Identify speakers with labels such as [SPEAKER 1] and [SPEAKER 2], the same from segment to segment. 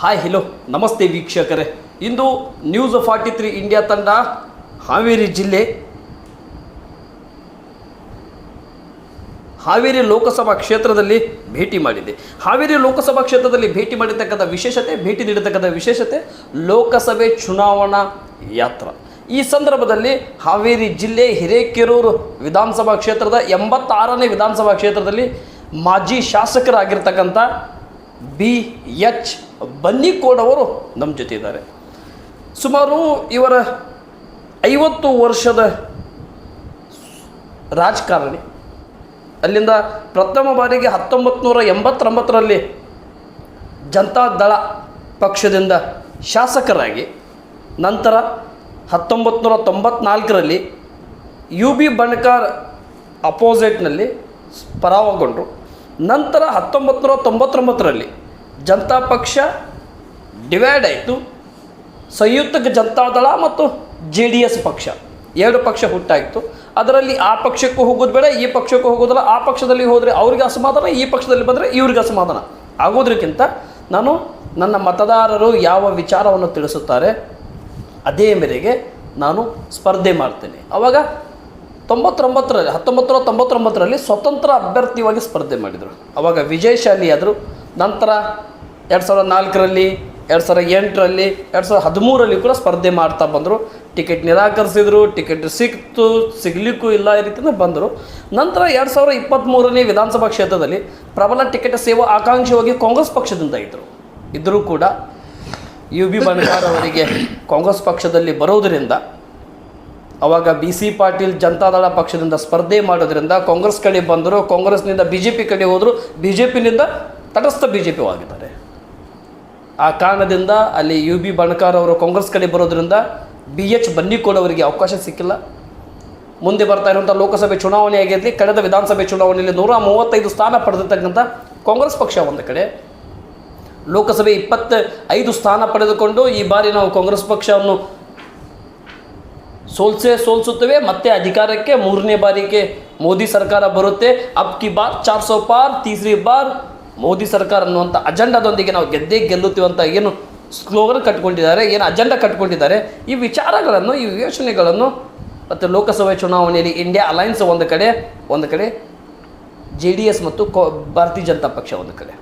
[SPEAKER 1] Hi hello ನಮಸ್ತೆ ವೀಕ್ಷಕರೇ. ಇಂದು ನ್ಯೂಸ್ ಫಾರ್ಟಿ ತ್ರೀ ಇಂಡಿಯಾ ತಂಡ ಹಾವೇರಿ ಜಿಲ್ಲೆ ಹಾವೇರಿ ಲೋಕಸಭಾ ಕ್ಷೇತ್ರದಲ್ಲಿ ಭೇಟಿ ಮಾಡಿದೆ. ಹಾವೇರಿ ಲೋಕಸಭಾ ಕ್ಷೇತ್ರದಲ್ಲಿ ಭೇಟಿ ಮಾಡಿರ್ತಕ್ಕಂಥ ವಿಶೇಷತೆ, ಭೇಟಿ ನೀಡತಕ್ಕಂಥ ವಿಶೇಷತೆ, ಲೋಕಸಭೆ ಚುನಾವಣಾ ಯಾತ್ರ. ಈ ಸಂದರ್ಭದಲ್ಲಿ ಹಾವೇರಿ ಜಿಲ್ಲೆ ಹಿರೇಕೆರೂರು ವಿಧಾನಸಭಾ ಕ್ಷೇತ್ರದ ಎಂಬತ್ತಾರನೇ ವಿಧಾನಸಭಾ ಕ್ಷೇತ್ರದಲ್ಲಿ ಮಾಜಿ ಶಾಸಕರಾಗಿರ್ತಕ್ಕಂಥ ಬಿ ಎಚ್ ಬನ್ನಿಕೋಡ್ ಅವರು ನಮ್ಮ ಜೊತೆ ಇದ್ದಾರೆ. ಸುಮಾರು ಇವರ ಐವತ್ತು ವರ್ಷದ ರಾಜಕಾರಣಿ, ಅಲ್ಲಿಂದ ಪ್ರಥಮ ಬಾರಿಗೆ ಹತ್ತೊಂಬತ್ತು ನೂರ ಎಂಬತ್ತೊಂಬತ್ತರಲ್ಲಿ ಜನತಾದಳ ಪಕ್ಷದಿಂದ ಶಾಸಕರಾಗಿ, ನಂತರ ಹತ್ತೊಂಬತ್ತು ನೂರ ತೊಂಬತ್ನಾಲ್ಕರಲ್ಲಿ ಯು ಬಿ ಬಣಕಾರ್ ಅಪೋಸಿಟ್ನಲ್ಲಿ ಪರಾಭವಗೊಂಡರು ನಂತರ ಹತ್ತೊಂಬತ್ತು ನೂರ ತೊಂಬತ್ತೊಂಬತ್ತರಲ್ಲಿ ಜನತಾ ಪಕ್ಷ ಡಿವೈಡ್ ಆಯಿತು. ಸಂಯುಕ್ತ ಜನತಾದಳ ಮತ್ತು ಜೆ ಡಿ ಎಸ್ ಪಕ್ಷ. ಎರಡು ಪಕ್ಷ ಹುಟ್ಟಾಯಿತು. ಅದರಲ್ಲಿ ಆ ಪಕ್ಷಕ್ಕೂ ಹೋಗೋದು ಬೇಡ, ಈ ಪಕ್ಷಕ್ಕೂ ಹೋಗೋದಿಲ್ಲ. ಆ ಪಕ್ಷದಲ್ಲಿ ಹೋದರೆ ಅವ್ರಿಗೆ ಅಸಮಾಧಾನ, ಈ ಪಕ್ಷದಲ್ಲಿ ಬಂದರೆ ಇವ್ರಿಗೆ ಅಸಮಾಧಾನ. ಆಗೋದಕ್ಕಿಂತ ನಾನು ನನ್ನ ಮತದಾರರು ಯಾವ ವಿಚಾರವನ್ನು ತಿಳಿಸುತ್ತಾರೆ, ಅದೇ ಮೇರೆಗೆ ನಾನು ಸ್ಪರ್ಧೆ ಮಾಡ್ತೇನೆ. ಆವಾಗ ತೊಂಬತ್ತೊಂಬತ್ತರಲ್ಲಿ ಹತ್ತೊಂಬತ್ತು ತೊಂಬತ್ತೊಂಬತ್ತರಲ್ಲಿ ಸ್ವತಂತ್ರ ಅಭ್ಯರ್ಥಿಯಾಗಿ ಸ್ಪರ್ಧೆ ಮಾಡಿದರು. ಅವಾಗ ವಿಜಯಶಾಲಿ ಆದರು. ನಂತರ ಎರಡು ಸಾವಿರದ ನಾಲ್ಕರಲ್ಲಿ, ಎರಡು ಸಾವಿರದ ಎಂಟರಲ್ಲಿ, ಎರಡು ಸಾವಿರದ ಹದಿಮೂರಲ್ಲಿ ಕೂಡ ಸ್ಪರ್ಧೆ ಮಾಡ್ತಾ ಬಂದರು. ಟಿಕೆಟ್ ನಿರಾಕರಿಸಿದರು, ಟಿಕೆಟ್ ಸಿಕ್ತು, ಸಿಗಲಿಕ್ಕೂ ಇಲ್ಲ ಈ ರೀತಿಯಿಂದ ಬಂದರು. ನಂತರ ಎರಡು ಸಾವಿರದ ಇಪ್ಪತ್ತ್ಮೂರನೇ ವಿಧಾನಸಭಾ ಕ್ಷೇತ್ರದಲ್ಲಿ ಪ್ರಬಲ ಟಿಕೆಟ್ ಸೇವಾ ಆಕಾಂಕ್ಷಿಯಾಗಿ ಕಾಂಗ್ರೆಸ್ ಪಕ್ಷದಿಂದ ಇದ್ದರು ಇದ್ದರೂ ಕೂಡ ಯು ಬಿ ಬಣಕಾರ್ ಅವರಿಗೆ ಕಾಂಗ್ರೆಸ್ ಪಕ್ಷದಲ್ಲಿ ಬರೋದರಿಂದ ಅವಾಗ ಬಿ ಸಿ ಪಾಟೀಲ್ ಜನತಾದಳ ಪಕ್ಷದಿಂದ ಸ್ಪರ್ಧೆ ಮಾಡೋದ್ರಿಂದ ಕಾಂಗ್ರೆಸ್ ಕಡೆ ಬಂದರು ಕಾಂಗ್ರೆಸ್ನಿಂದ ಬಿ ಜೆ ಪಿ ಕಡೆ ಹೋದರು ಬಿ ಜೆ ಪಿನಿಂದ ತಟಸ್ಥ ಬಿ ಜೆ ಪಿ ಆಗಿದ್ದಾರೆ. ಆ ಕಾರಣದಿಂದ ಅಲ್ಲಿ ಯು ಬಿ ಬಣಕಾರ್ ಅವರು ಕಾಂಗ್ರೆಸ್ ಕಡೆ ಬರೋದ್ರಿಂದ ಬಿ ಎಚ್ ಬನ್ನಿಕೋಡ್ ಅವರಿಗೆ ಅವಕಾಶ ಸಿಕ್ಕಿಲ್ಲ. ಮುಂದೆ ಬರ್ತಾ ಇರುವಂಥ ಲೋಕಸಭೆ ಚುನಾವಣೆ ಆಗಿರಲಿ, ಕಳೆದ ವಿಧಾನಸಭೆ ಚುನಾವಣೆಯಲ್ಲಿ ನೂರ ಮೂವತ್ತೈದು ಸ್ಥಾನ ಪಡೆದಿರ್ತಕ್ಕಂಥ ಕಾಂಗ್ರೆಸ್ ಪಕ್ಷ ಒಂದು ಕಡೆ. ಲೋಕಸಭೆ ಇಪ್ಪತ್ತ ಐದು ಸ್ಥಾನ ಪಡೆದುಕೊಂಡು ಈ ಬಾರಿ ನಾವು ಕಾಂಗ್ರೆಸ್ ಪಕ್ಷವನ್ನು ಸೋಲ್ಸೇ ಸೋಲ್ಸುತ್ತವೆ, ಮತ್ತೆ ಅಧಿಕಾರಕ್ಕೆ ಮೂರನೇ ಬಾರಿಗೆ ಮೋದಿ ಸರ್ಕಾರ ಬರುತ್ತೆ. ಅಪ್ ಕಿ ಬಾರ್, ಚಾರ್ ಸೋ ಪಾರ್, ತೀಸರಿ ಬಾರ್, ಮೋದಿ ಸರ್ಕಾರ ಅನ್ನುವಂಥ ಅಜೆಂಡಾದೊಂದಿಗೆ ನಾವು ಗೆದ್ದೇ ಗೆಲ್ಲುತ್ತೀವಿ ಅಂತ ಏನು ಸ್ಲೋಗನ್ ಕಟ್ಕೊಂಡಿದ್ದಾರೆ, ಏನು ಅಜೆಂಡಾ ಕಟ್ಕೊಂಡಿದ್ದಾರೆ, ಈ ವಿಚಾರಗಳನ್ನು, ಈ ಯೋಚನೆಗಳನ್ನು ಮತ್ತು ಲೋಕಸಭೆ ಚುನಾವಣೆಯಲ್ಲಿ ಇಂಡಿಯಾ ಅಲೈನ್ಸ್ ಒಂದು ಕಡೆ ಒಂದು ಕಡೆ ಜೆ ಡಿ ಎಸ್ ಮತ್ತು ಕೋ, ಭಾರತೀಯ ಜನತಾ ಪಕ್ಷ ಒಂದು ಕಡೆ.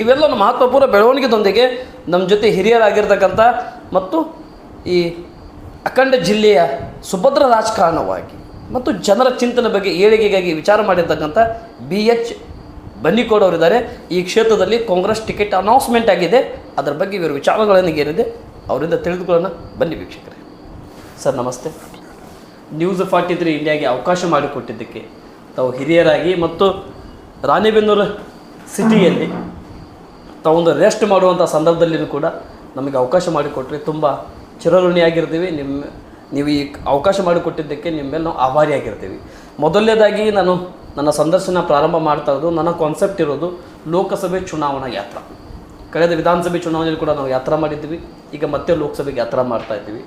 [SPEAKER 1] ಇವೆಲ್ಲ ಮಹತ್ವಪೂರ್ಣ ಬೆಳವಣಿಗೆದೊಂದಿಗೆ ನಮ್ಮ ಜೊತೆ ಹಿರಿಯರಾಗಿರ್ತಕ್ಕಂಥ ಮತ್ತು ಈ ಅಖಂಡ ಜಿಲ್ಲೆಯ ಸುಭದ್ರ ರಾಜಕಾರಣವಾಗಿ ಮತ್ತು ಜನರ ಚಿಂತನೆ ಬಗ್ಗೆ ಏಳಿಗೆಗಾಗಿ ವಿಚಾರ ಮಾಡಿರ್ತಕ್ಕಂಥ ಬಿ ಎಚ್ ಬನ್ನಿಕೋಡ್ ಅವರಿದ್ದಾರೆ. ಈ ಕ್ಷೇತ್ರದಲ್ಲಿ ಕಾಂಗ್ರೆಸ್ ಟಿಕೆಟ್ ಅನೌನ್ಸ್ಮೆಂಟ್ ಆಗಿದೆ. ಅದರ ಬಗ್ಗೆ ಇವರು ವಿಚಾರಗಳನ್ನು ಏನಿದೆ ಅವರಿಂದ ತಿಳಿದುಕೊಳ್ಳೋಣ. ಬನ್ನಿ ವೀಕ್ಷಕರೇ. ಸರ್, ನಮಸ್ತೆ. ನ್ಯೂಸ್ ಫಾರ್ಟಿ ತ್ರೀ ಇಂಡಿಯಾಗೆ ಅವಕಾಶ ಮಾಡಿಕೊಟ್ಟಿದ್ದಕ್ಕೆ ತಾವು ಹಿರಿಯರಾಗಿ ಮತ್ತು ರಾಣಿಬೆನ್ನೂರು ಸಿಟಿಯಲ್ಲಿ ತಾವೊಂದು ರೆಸ್ಟ್ ಮಾಡುವಂಥ ಸಂದರ್ಭದಲ್ಲಿಯೂ ಕೂಡ ನಮಗೆ ಅವಕಾಶ ಮಾಡಿಕೊಟ್ರೆ ತುಂಬ ಚಿರಋಣಿಯಾಗಿರ್ತೀವಿ ನಿಮ್ಮ ನೀವು ಈ ಅವಕಾಶ ಮಾಡಿಕೊಟ್ಟಿದ್ದಕ್ಕೆ ನಿಮ್ಮ ಮೇಲೆ ನಾವು ಆಭಾರಿಯಾಗಿರ್ತೀವಿ ಮೊದಲನೇದಾಗಿ ನಾನು ನನ್ನ ಸಂದರ್ಶನ ಪ್ರಾರಂಭ ಮಾಡ್ತಾ ಇರೋದು, ನನ್ನ ಕಾನ್ಸೆಪ್ಟ್ ಇರೋದು ಲೋಕಸಭೆ ಚುನಾವಣಾ ಯಾತ್ರ. ಕಳೆದ ವಿಧಾನಸಭೆ ಚುನಾವಣೆಯಲ್ಲಿ ಕೂಡ ನಾವು ಯಾತ್ರಾ ಮಾಡಿದ್ದೀವಿ, ಈಗ ಮತ್ತೆ ಲೋಕಸಭೆಗೆ ಯಾತ್ರಾ ಮಾಡ್ತಾ ಇದ್ದೀವಿ.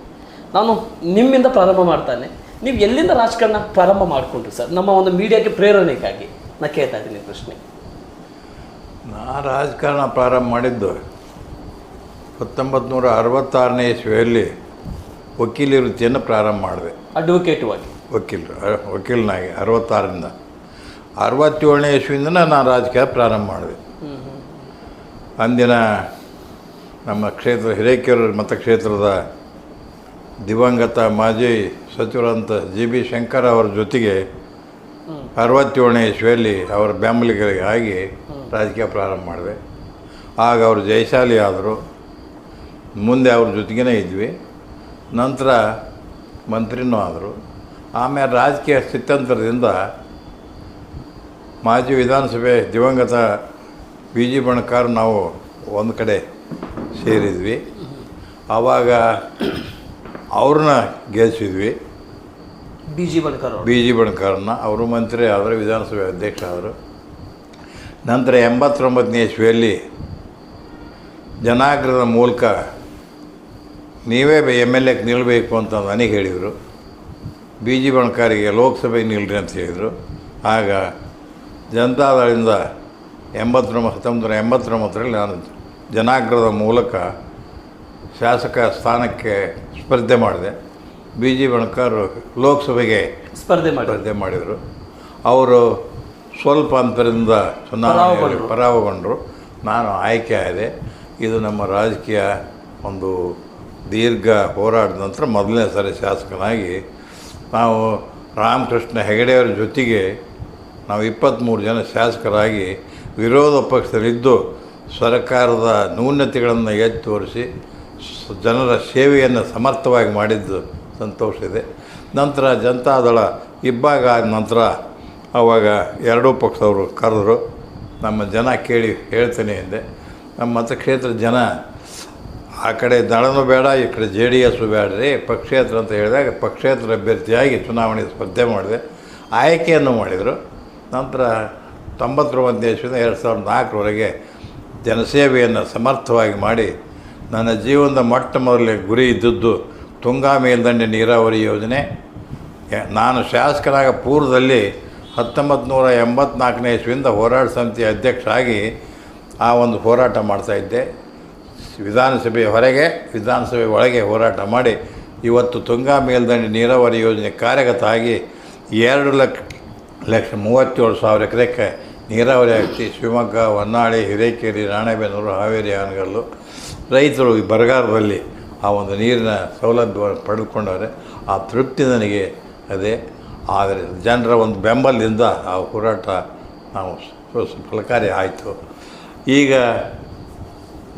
[SPEAKER 1] ನಾನು ನಿಮ್ಮಿಂದ ಪ್ರಾರಂಭ ಮಾಡ್ತಾನೆ. ನೀವು ಎಲ್ಲಿಂದ ರಾಜಕಾರಣ ಪ್ರಾರಂಭ ಮಾಡಿಕೊಂಡ್ರಿ ಸರ್? ನಮ್ಮ ಒಂದು ಮೀಡಿಯಾಕ್ಕೆ ಪ್ರೇರಣೆಗಾಗಿ. ನಾನು ಕೇಳ್ತಾ ಇದ್ದೀನಿ ಪ್ರಶ್ನೆ.
[SPEAKER 2] ನಾ ರಾಜಕಾರಣ ಪ್ರಾರಂಭ ಮಾಡಿದ್ದು ಹತ್ತೊಂಬತ್ತು ನೂರ ಅರವತ್ತಾರನೇ ಇಸ್ವಿಯಲ್ಲಿ ವಕೀಲಿ ವೃತ್ತಿಯನ್ನು ಪ್ರಾರಂಭ ಮಾಡಿದೆ.
[SPEAKER 1] ಅಡ್ವೊಕೇಟ್
[SPEAKER 2] ವಕೀಲರು ವಕೀಲನಾಗಿ ಅರವತ್ತಾರರಿಂದ. ಅರವತ್ತೇಳನೇ ಇಸ್ವಿಯಿಂದ ನಾನು ರಾಜಕೀಯ ಪ್ರಾರಂಭ ಮಾಡಿದೆ. ಅಂದಿನ ನಮ್ಮ ಕ್ಷೇತ್ರ ಹಿರೇಕೆರೂರು ಮತಕ್ಷೇತ್ರದ ದಿವಂಗತ ಮಾಜಿ ಸಚಿವರಂತ ಜಿ ಬಿ ಶಂಕರ್ ಅವರ ಜೊತೆಗೆ ಅರವತ್ತೇಳನೇ ಇಸ್ವಿಯಲ್ಲಿ ಅವರ ಬೆಂಬಲಿಗರಿಗೆ ಆಗಿ ರಾಜಕೀಯ ಪ್ರಾರಂಭ ಮಾಡಿದೆ. ಆಗ ಅವರು ಜಯಶಾಲಿ ಆದರು ಮುಂದೆ ಅವ್ರ ಜೊತೆಗೇ ಇದ್ವಿ. ನಂತರ ಮಂತ್ರಿನೂ ಆದರು. ಆಮೇಲೆ ರಾಜಕೀಯ ಸ್ಥಿತ್ಯಂತರದಿಂದ ಮಾಜಿ ವಿಧಾನಸಭೆ ದಿವಂಗತ ಬಿ ಜಿ ಬಣಕಾರ್ ನಾವು ಒಂದು ಕಡೆ ಸೇರಿದ್ವಿ. ಆವಾಗ ಅವ್ರನ್ನ ಗೆಲ್ಲಿಸಿದ್ವಿ
[SPEAKER 1] B G Banakar
[SPEAKER 2] B G ಬಣಕಾರನ್ನ ಅವರು ಮಂತ್ರಿ ಆದರು ವಿಧಾನಸಭೆ ಅಧ್ಯಕ್ಷ ಆದರು. ನಂತರ ಎಂಬತ್ತೊಂಬತ್ತನೇ ಇಸ್ವಿಯಲ್ಲಿ ಜನಾಗ್ರದ ಮೂಲಕ ನೀವೇ ಎಂ ಎಲ್ ಎಗೆ ನಿಲ್ಲಬೇಕು ಅಂತ ನನಗೆ ಹೇಳಿದರು. ಬಿ ಜಿ ಬಣಕಾರಿಗೆ ಲೋಕಸಭೆಗೆ ನಿಲ್ಲರಿ ಅಂತ ಹೇಳಿದರು. ಆಗ ಜನತಾದಳದಿಂದ ಎಂಬತ್ತೊಂಬತ್ತು ಹತ್ತೊಂಬತ್ತು ನೂರ ಎಂಬತ್ತೊಂಬತ್ತರಲ್ಲಿ ನಾನು ಜನಾಗ್ರಹದ ಮೂಲಕ ಶಾಸಕ ಸ್ಥಾನಕ್ಕೆ ಸ್ಪರ್ಧೆ ಮಾಡಿದೆ. ಬಿ ಜಿ ಬಣಕಾರ್ ಲೋಕಸಭೆಗೆ
[SPEAKER 1] ಸ್ಪರ್ಧೆ ಮಾಡಿ
[SPEAKER 2] ಸ್ಪರ್ಧೆ ಮಾಡಿದರು. ಅವರು ಸ್ವಲ್ಪ ಅಂತರದಿಂದ ಚುನಾವಣೆ
[SPEAKER 1] ಪರಾವಗೊಂಡರು.
[SPEAKER 2] ಪರಾಭವಗೊಂಡರು ನಾನು ಆಯ್ಕೆ ಆದೆ. ಇದು ನಮ್ಮ ರಾಜಕೀಯ ಒಂದು ದೀರ್ಘ ಹೋರಾಟದ ನಂತರ ಮೊದಲನೇ ಸಾರಿ ಶಾಸಕನಾಗಿ ನಾವು ರಾಮಕೃಷ್ಣ ಹೆಗಡೆಯವರ ಜೊತೆಗೆ ನಾವು ಇಪ್ಪತ್ತ್ಮೂರು ಜನ ಶಾಸಕರಾಗಿ ವಿರೋಧ ಪಕ್ಷದಲ್ಲಿದ್ದು ಸರ್ಕಾರದ ನ್ಯೂನತೆಗಳನ್ನು ಎತ್ತಿ ತೋರಿಸಿ ಜನರ ಸೇವೆಯನ್ನು ಸಮರ್ಥವಾಗಿ ಮಾಡಿದ್ದು ಸಂತೋಷ ಇದೆ. ನಂತರ ಜನತಾದಳ ಇಬ್ಬಾಗ ಆದ ನಂತರ ಆವಾಗ ಎರಡೂ ಪಕ್ಷದವರು ಕರೆದರು, ನಮ್ಮ ಜನ ಕೇಳಿ ಹೇಳ್ತೇನೆ ಎಂದೆ. ನಮ್ಮ ಮತಕ್ಷೇತ್ರದ ಜನ ಆ ಕಡೆ ದಳನೂ ಬೇಡ, ಈ ಕಡೆ ಜೆ ಡಿ ಎಸ್ಸು ಬೇಡ್ರಿ, ಪಕ್ಷೇತರ ಅಂತ ಹೇಳಿದಾಗ ಪಕ್ಷೇತರ ಅಭ್ಯರ್ಥಿಯಾಗಿ ಚುನಾವಣೆ ಸ್ಪರ್ಧೆ ಮಾಡಿದೆ. ಆಯ್ಕೆಯನ್ನು ಮಾಡಿದರು. ನಂತರ ತೊಂಬತ್ತೊಂಬತ್ತನೇ ಇಸ್ವಿಯಿಂದ ಎರಡು ಸಾವಿರದ ನಾಲ್ಕರವರೆಗೆ ಜನಸೇವೆಯನ್ನು ಸಮರ್ಥವಾಗಿ ಮಾಡಿ ನನ್ನ ಜೀವನದ ಮೊಟ್ಟ ಮೊದಲೇ ಗುರಿ ಇದ್ದದ್ದು ತುಂಗಾ ಮೇಲ್ದಂಡೆ ನೀರಾವರಿ ಯೋಜನೆ. ನಾನು ಶಾಸಕನಾಗ ಪೂರ್ವದಲ್ಲಿ ಹತ್ತೊಂಬತ್ತು ನೂರ ಎಂಬತ್ನಾಲ್ಕನೇ ಇಸ್ವಿಯಿಂದ ಹೋರಾಟ ಸಮಿತಿ ಅಧ್ಯಕ್ಷರಾಗಿ ಆ ಒಂದು ಹೋರಾಟ ಮಾಡ್ತಾಯಿದ್ದೆ ವಿಧಾನಸಭೆಯ ಹೊರಗೆ, ವಿಧಾನಸಭೆ ಒಳಗೆ ಹೋರಾಟ ಮಾಡಿ, ಇವತ್ತು ತುಂಗಾ ಮೇಲ್ದಂಡೆ ನೀರಾವರಿ ಯೋಜನೆ ಕಾರ್ಯಗತ ಆಗಿ ಎರಡು ಲಕ್ಷ ಲಕ್ಷ ಮೂವತ್ತೇಳು ಸಾವಿರ ಎಕರೆಕ್ಕೆ ನೀರಾವರಿ ಆಗ್ತಿ ಶಿವಮೊಗ್ಗ, ಹೊನ್ನಾಳಿ, ಹಿರೇಕೇರಿ, ರಾಣೆಬೆನ್ನೂರು, ಹಾವೇರಿ ಆನಗಲ್ಲು. ರೈತರು ಈ ಬರಗಾಲದಲ್ಲಿ ಆ ಒಂದು ನೀರಿನ ಸೌಲಭ್ಯವನ್ನು ಪಡೆದುಕೊಂಡವರೆ. ಆ ತೃಪ್ತಿ ನನಗೆ ಅದೇ. ಆದರೆ ಜನರ ಒಂದು ಬೆಂಬಲದಿಂದ ಆ ಹೋರಾಟ ನಾವು ಫಲಕಾರಿ ಆಯಿತು. ಈಗ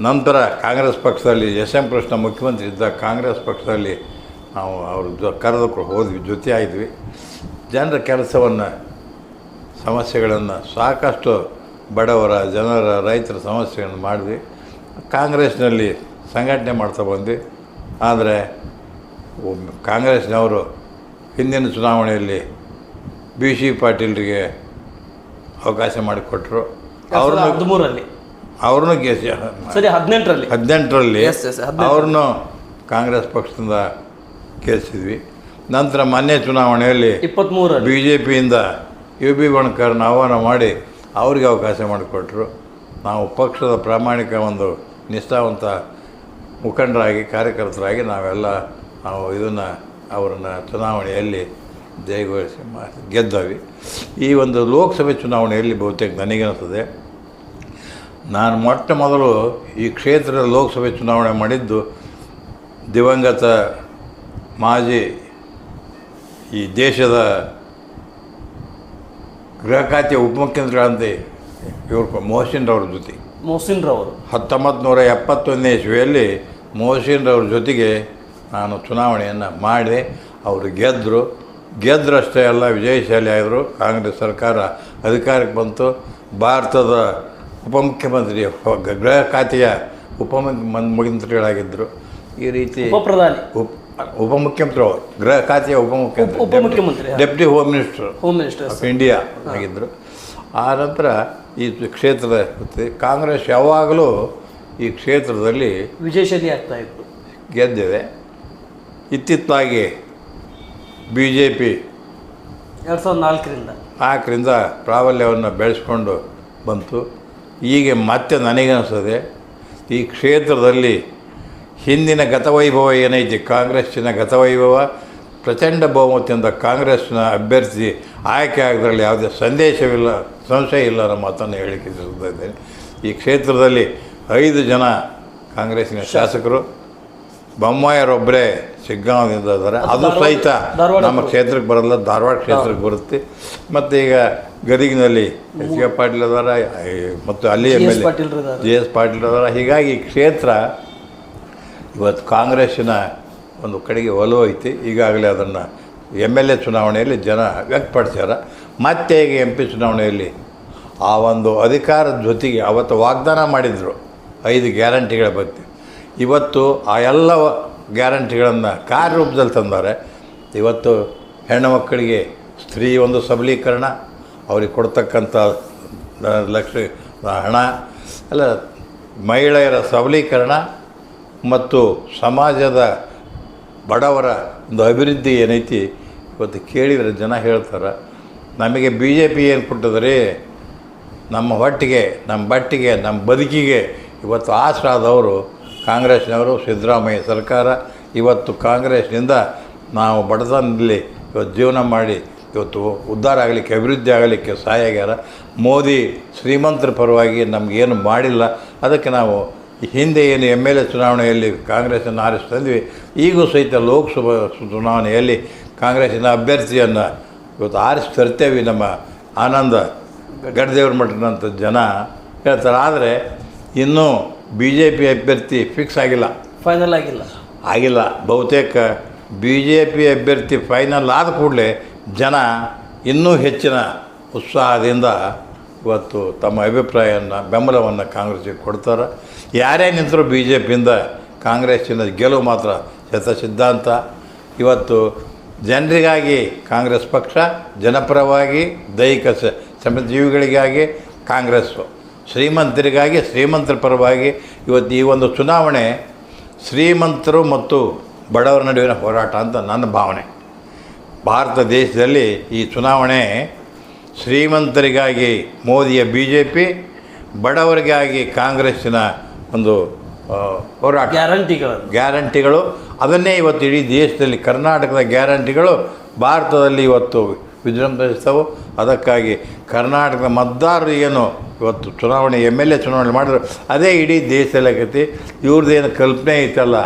[SPEAKER 2] ನಂತರ ಕಾಂಗ್ರೆಸ್ ಪಕ್ಷದಲ್ಲಿ ಎಸ್ ಎಂ ಕೃಷ್ಣ ಮುಖ್ಯಮಂತ್ರಿ ಇದ್ದ ಕಾಂಗ್ರೆಸ್ ಪಕ್ಷದಲ್ಲಿ ನಾವು ಅವ್ರ ಕರೆದುಕೊಂಡು ಹೋದ್ವಿ ಜೊತೆ ಆದ್ವಿ ಜನರ ಕೆಲಸವನ್ನು ಸಮಸ್ಯೆಗಳನ್ನು ಸಾಕಷ್ಟು ಬಡವರ ಜನರ ರೈತರ ಸಮಸ್ಯೆಗಳನ್ನು ಮಾಡಿದ್ವಿ. ಕಾಂಗ್ರೆಸ್ನಲ್ಲಿ ಸಂಘಟನೆ ಮಾಡ್ತಾ ಬಂದ್ವಿ. ಆದರೆ ಕಾಂಗ್ರೆಸ್ನವರು ಹಿಂದಿನ ಚುನಾವಣೆಯಲ್ಲಿ ಬಿ ಸಿ ಪಾಟೀಲ್ರಿಗೆ ಅವಕಾಶ ಮಾಡಿಕೊಟ್ರು. ಅವರು
[SPEAKER 1] ಹದಿಮೂರಲ್ಲಿ.
[SPEAKER 2] ಅವ್ರನ್ನೂ ಸಿ
[SPEAKER 1] ಸರಿ ಹದಿನೆಂಟರಲ್ಲಿ.
[SPEAKER 2] ಹದಿನೆಂಟರಲ್ಲಿ. ಅವ್ರನ್ನೂ ಕಾಂಗ್ರೆಸ್ ಪಕ್ಷದಿಂದ ಕೇಳಿಸಿದ್ವಿ ನಂತರ ಮೊನ್ನೆ ಚುನಾವಣೆಯಲ್ಲಿ
[SPEAKER 1] ಇಪ್ಪತ್ತ್ಮೂರು
[SPEAKER 2] ಬಿ ಜೆ ಪಿಯಿಂದ ಯು ಬಿ ಬಣಕರ್ನ ಆಹ್ವಾನ ಮಾಡಿ ಅವರಿಗೆ ಅವಕಾಶ ಮಾಡಿಕೊಟ್ರು. ನಾವು ಪಕ್ಷದ ಪ್ರಾಮಾಣಿಕ ಒಂದು ನಿಷ್ಠಾವಂತ ಮುಖಂಡರಾಗಿ ಕಾರ್ಯಕರ್ತರಾಗಿ ನಾವೆಲ್ಲ ನಾವು ಇದನ್ನು ಅವರನ್ನು ಚುನಾವಣೆಯಲ್ಲಿ ಜಯಗೊಳಿಸಿ ಮಾ- ಗೆದ್ದವಿ. ಈ ಒಂದು ಲೋಕಸಭೆ ಚುನಾವಣೆಯಲ್ಲಿ ಬಹುತೇಕ ನನಗನ್ನಿಸ್ತದೆ. ನಾನು ಮೊಟ್ಟ ಮೊದಲು ಈ ಕ್ಷೇತ್ರದ ಲೋಕಸಭೆ ಚುನಾವಣೆ ಮಾಡಿದ್ದು ದಿವಂಗತ ಮಾಜಿ ಈ ದೇಶದ ಗೃಹ ಖಾತೆ ಉಪಮುಖ್ಯಮಂತ್ರಿಗಳಂತೆ ಇವ್ರು ಮೋಹಸಿನ್ರವ್ರ ಜೊತೆ.
[SPEAKER 1] ಮೊಹಸಿನ್ ರವರು.
[SPEAKER 2] ಹತ್ತೊಂಬತ್ತು ನೂರ ಎಪ್ಪತ್ತೊಂದನೇ ಇಸ್ವಿಯಲ್ಲಿ ಮೋಹಸಿನ್ರವ್ರ ಜೊತೆಗೆ ನಾನು ಚುನಾವಣೆಯನ್ನು ಮಾಡಿ ಅವರು ಗೆದ್ದರು ಗೆದ್ದರಷ್ಟೇ ಅಲ್ಲ ವಿಜಯಶಾಲಿ ಆದರು. ಕಾಂಗ್ರೆಸ್ ಸರ್ಕಾರ ಅಧಿಕಾರಕ್ಕೆ ಬಂತು. ಭಾರತದ ಉಪಮುಖ್ಯಮಂತ್ರಿ ಗೃಹ ಖಾತೆಯ ಉಪಮುಖ್ಯಮಂತ್ರಿಗಳಾಗಿದ್ದರು. ಈ ರೀತಿ
[SPEAKER 1] ಉಪಪ್ರಧಾನಿ.
[SPEAKER 2] ಉಪ ಉಪಮುಖ್ಯಮಂತ್ರಿ ಅವರು ಗೃಹ ಖಾತೆಯ ಉಪಮುಖ್ಯಮಂತ್ರಿ
[SPEAKER 1] ಉಪಮುಖ್ಯಮಂತ್ರಿ.
[SPEAKER 2] Deputy home minister
[SPEAKER 1] home minister
[SPEAKER 2] of India ಆಗಿದ್ದರು. ಆ ನಂತರ ಈ ಕ್ಷೇತ್ರದ ಕಾಂಗ್ರೆಸ್ ಯಾವಾಗಲೂ ಈ ಕ್ಷೇತ್ರದಲ್ಲಿ
[SPEAKER 1] ವಿಜಯಶಾಲಿ ಆಗ್ತಾ ಇತ್ತು
[SPEAKER 2] ಗೆದ್ದಿದೆ. ಇತ್ತಿತ್ತಾಗಿ ಬಿ ಜೆ ಪಿ
[SPEAKER 1] ಎರಡು ಸಾವಿರದ ನಾಲ್ಕರಿಂದ.
[SPEAKER 2] ನಾಲ್ಕರಿಂದ ಪ್ರಾಬಲ್ಯವನ್ನು ಬೆಳೆಸ್ಕೊಂಡು ಬಂತು. ಈಗ ಮತ್ತೆ ನನಗನ್ನಿಸ್ತದೆ ಈ ಕ್ಷೇತ್ರದಲ್ಲಿ ಹಿಂದಿನ ಗತವೈಭವ ಏನೈತಿ? ಕಾಂಗ್ರೆಸ್ಸಿನ ಗತವೈಭವ, ಪ್ರಚಂಡ ಬಹುಮತದಿಂದ ಕಾಂಗ್ರೆಸ್ನ ಅಭ್ಯರ್ಥಿ ಆಯ್ಕೆ ಆಗೋದ್ರಲ್ಲಿ ಯಾವುದೇ ಸಂದೇಶವಿಲ್ಲ, ಸಂಶಯ ಇಲ್ಲ ಅನ್ನೋ ಮಾತನ್ನು ಹೇಳಿಕೆ ಇದ್ದೇನೆ. ಈ ಕ್ಷೇತ್ರದಲ್ಲಿ ಐದು ಜನ ಕಾಂಗ್ರೆಸ್ಸಿನ ಶಾಸಕರು ಬೊಮ್ಮಾಯರೊಬ್ಬರೇ ಸಿಗ್ಗಾವದಿಂದ ಇದ್ದಾರೆ ಅದು ಸಹಿತ ನಮ್ಮ ಕ್ಷೇತ್ರಕ್ಕೆ ಬರಲ್ಲ ಧಾರವಾಡ ಕ್ಷೇತ್ರಕ್ಕೆ ಬರುತ್ತೆ. ಮತ್ತು ಈಗ ಗದಗಿನಲ್ಲಿ ಎಸ್ ಕೆ ಪಾಟೀಲ್ ಅದಾರ ಮತ್ತು ಅಲ್ಲಿ
[SPEAKER 1] M
[SPEAKER 2] L. J S Patil ಅದಾರ ಹೀಗಾಗಿ ಕ್ಷೇತ್ರ ಇವತ್ತು ಕಾಂಗ್ರೆಸ್ಸಿನ ಒಂದು ಕಡೆಗೆ ಒಲವು ಐತಿ. ಈಗಾಗಲೇ ಅದನ್ನು ಎಂ ಎಲ್ ಎ ಚುನಾವಣೆಯಲ್ಲಿ ಜನ ವ್ಯಕ್ತಪಡಿಸ್ಯಾರ. ಮತ್ತೆ ಈಗ ಎಂ ಪಿ ಚುನಾವಣೆಯಲ್ಲಿ ಆ ಒಂದು ಅಧಿಕಾರದ ಜೊತೆಗೆ ಅವತ್ತು ವಾಗ್ದಾನ ಮಾಡಿದರು. ಐದು ಗ್ಯಾರಂಟಿಗಳ ಬಗ್ಗೆ. ಇವತ್ತು ಆ ಎಲ್ಲ ಗ್ಯಾರಂಟಿಗಳನ್ನು ಕಾರ್ಯರೂಪದಲ್ಲಿ ತಂದಾರೆ ಇವತ್ತು ಹೆಣ್ಣು ಮಕ್ಕಳಿಗೆ ಸ್ತ್ರೀ ಒಂದು ಸಬಲೀಕರಣ, ಅವ್ರಿಗೆ ಕೊಡ್ತಕ್ಕಂಥ ಲಕ್ಷ ಹಣ, ಅಲ್ಲ, ಮಹಿಳೆಯರ ಸಬಲೀಕರಣ ಮತ್ತು ಸಮಾಜದ ಬಡವರ ಒಂದು ಅಭಿವೃದ್ಧಿ ಏನೈತಿ ಇವತ್ತು ಕೇಳಿದರೆ ಜನ ಹೇಳ್ತಾರೆ. ನಮಗೆ ಬಿ ಜೆ ಪಿ ಏನು ಕೊಟ್ಟದ್ರಿ ನಮ್ಮ ಹೊಟ್ಟಿಗೆ, ನಮ್ಮ ಬಟ್ಟಿಗೆ, ನಮ್ಮ ಬದುಕಿಗೆ ಇವತ್ತು ಆಸರಾದವರು ಕಾಂಗ್ರೆಸ್ನವರು, ಸಿದ್ದರಾಮಯ್ಯ ಸರ್ಕಾರ, ಇವತ್ತು ಕಾಂಗ್ರೆಸ್ನಿಂದ ನಾವು ಬಡತನದಲ್ಲಿ ಇವತ್ತು ಜೀವನ ಮಾಡಿ, ಇವತ್ತು ಉದ್ಧಾರ ಆಗಲಿಕ್ಕೆ, ಅಭಿವೃದ್ಧಿ ಆಗಲಿಕ್ಕೆ ಸಹಾಯ ಆಗ್ಯಾರ ಮೋದಿ ಶ್ರೀಮಂತರ ಪರವಾಗಿ ನಮಗೇನು ಮಾಡಿಲ್ಲ. ಅದಕ್ಕೆ ನಾವು ಹಿಂದೆ ಏನು ಎಂ ಎಲ್ ಎ ಚುನಾವಣೆಯಲ್ಲಿ ಕಾಂಗ್ರೆಸ್ಸನ್ನು ಆರಿಸ್ತಂದ್ವಿ ಈಗೂ ಸಹಿತ ಲೋಕಸಭಾ ಚುನಾವಣೆಯಲ್ಲಿ ಕಾಂಗ್ರೆಸ್ಸಿನ ಅಭ್ಯರ್ಥಿಯನ್ನು ಇವತ್ತು ಆರಿಸಿ ತರ್ತೇವೆ ನಮ್ಮ ಆನಂದ ಗಡ್ದೇವ್ರ ಮಠದಂಥ ಜನ. ಹೇಳ್ತಾರೆ, ಆದರೆ ಇನ್ನೂ ಬಿ ಜೆ ಪಿ ಅಭ್ಯರ್ಥಿ ಫಿಕ್ಸ್ ಆಗಿಲ್ಲ.
[SPEAKER 1] ಫೈನಲ್ ಆಗಿಲ್ಲ.
[SPEAKER 2] ಆಗಿಲ್ಲ. ಬಹುತೇಕ ಬಿ ಜೆ ಪಿ ಅಭ್ಯರ್ಥಿ ಫೈನಲ್ ಆದ ಕೂಡಲೇ ಜನ ಇನ್ನೂ ಹೆಚ್ಚಿನ ಉತ್ಸಾಹದಿಂದ ಇವತ್ತು ತಮ್ಮ ಅಭಿಪ್ರಾಯವನ್ನು ಬೆಂಬಲವನ್ನು ಕಾಂಗ್ರೆಸ್ಗೆ ಕೊಡ್ತಾರೆ. ಯಾರೇ ನಿಂತರೂ ಬಿ ಜೆ ಪಿಯಿಂದ ಕಾಂಗ್ರೆಸ್ಸಿನ ಗೆಲುವು ಮಾತ್ರ ಶತ ಸಿದ್ಧಾಂತ ಇವತ್ತು ಜನರಿಗಾಗಿ ಕಾಂಗ್ರೆಸ್ ಪಕ್ಷ ಜನಪರವಾಗಿ ದೈಹಿಕ ಸ ಶ್ರಮಜೀವಿಗಳಿಗಾಗಿ ಕಾಂಗ್ರೆಸ್ಸು. ಶ್ರೀಮಂತರಿಗಾಗಿ ಶ್ರೀಮಂತರ ಪರವಾಗಿ ಇವತ್ತು ಈ ಒಂದು ಚುನಾವಣೆ ಶ್ರೀಮಂತರು ಮತ್ತು ಬಡವರ ನಡುವಿನ ಹೋರಾಟ ಅಂತ ನನ್ನ ಭಾವನೆ. ಭಾರತ ದೇಶದಲ್ಲಿ ಈ ಚುನಾವಣೆ ಶ್ರೀಮಂತರಿಗಾಗಿ ಮೋದಿಯ ಬಿ ಜೆ ಪಿ ಬಡವರಿಗಾಗಿ ಕಾಂಗ್ರೆಸ್ಸಿನ ಒಂದು ಹೋರಾಟ.
[SPEAKER 1] ಗ್ಯಾರಂಟಿಗಳು.
[SPEAKER 2] ಗ್ಯಾರಂಟಿಗಳು. ಅದನ್ನೇ ಇವತ್ತು ಇಡೀ ದೇಶದಲ್ಲಿ ಕರ್ನಾಟಕದ ಗ್ಯಾರಂಟಿಗಳು. ಭಾರತದಲ್ಲಿ ಇವತ್ತು ವಿಜೃಂಭಿಸ್ತವೆ ಅದಕ್ಕಾಗಿ ಕರ್ನಾಟಕದ ಮತದಾರರು ಏನು ಇವತ್ತು ಚುನಾವಣೆ, ಎಂ ಎಲ್ ಎ ಚುನಾವಣೆ ಮಾಡಿದ್ರು, ಅದೇ ಇಡೀ ದೇಶದಲ್ಲಿ ಆಗೈತಿ ಇವ್ರದ್ದೇನು ಕಲ್ಪನೆ ಐತಲ್ಲ,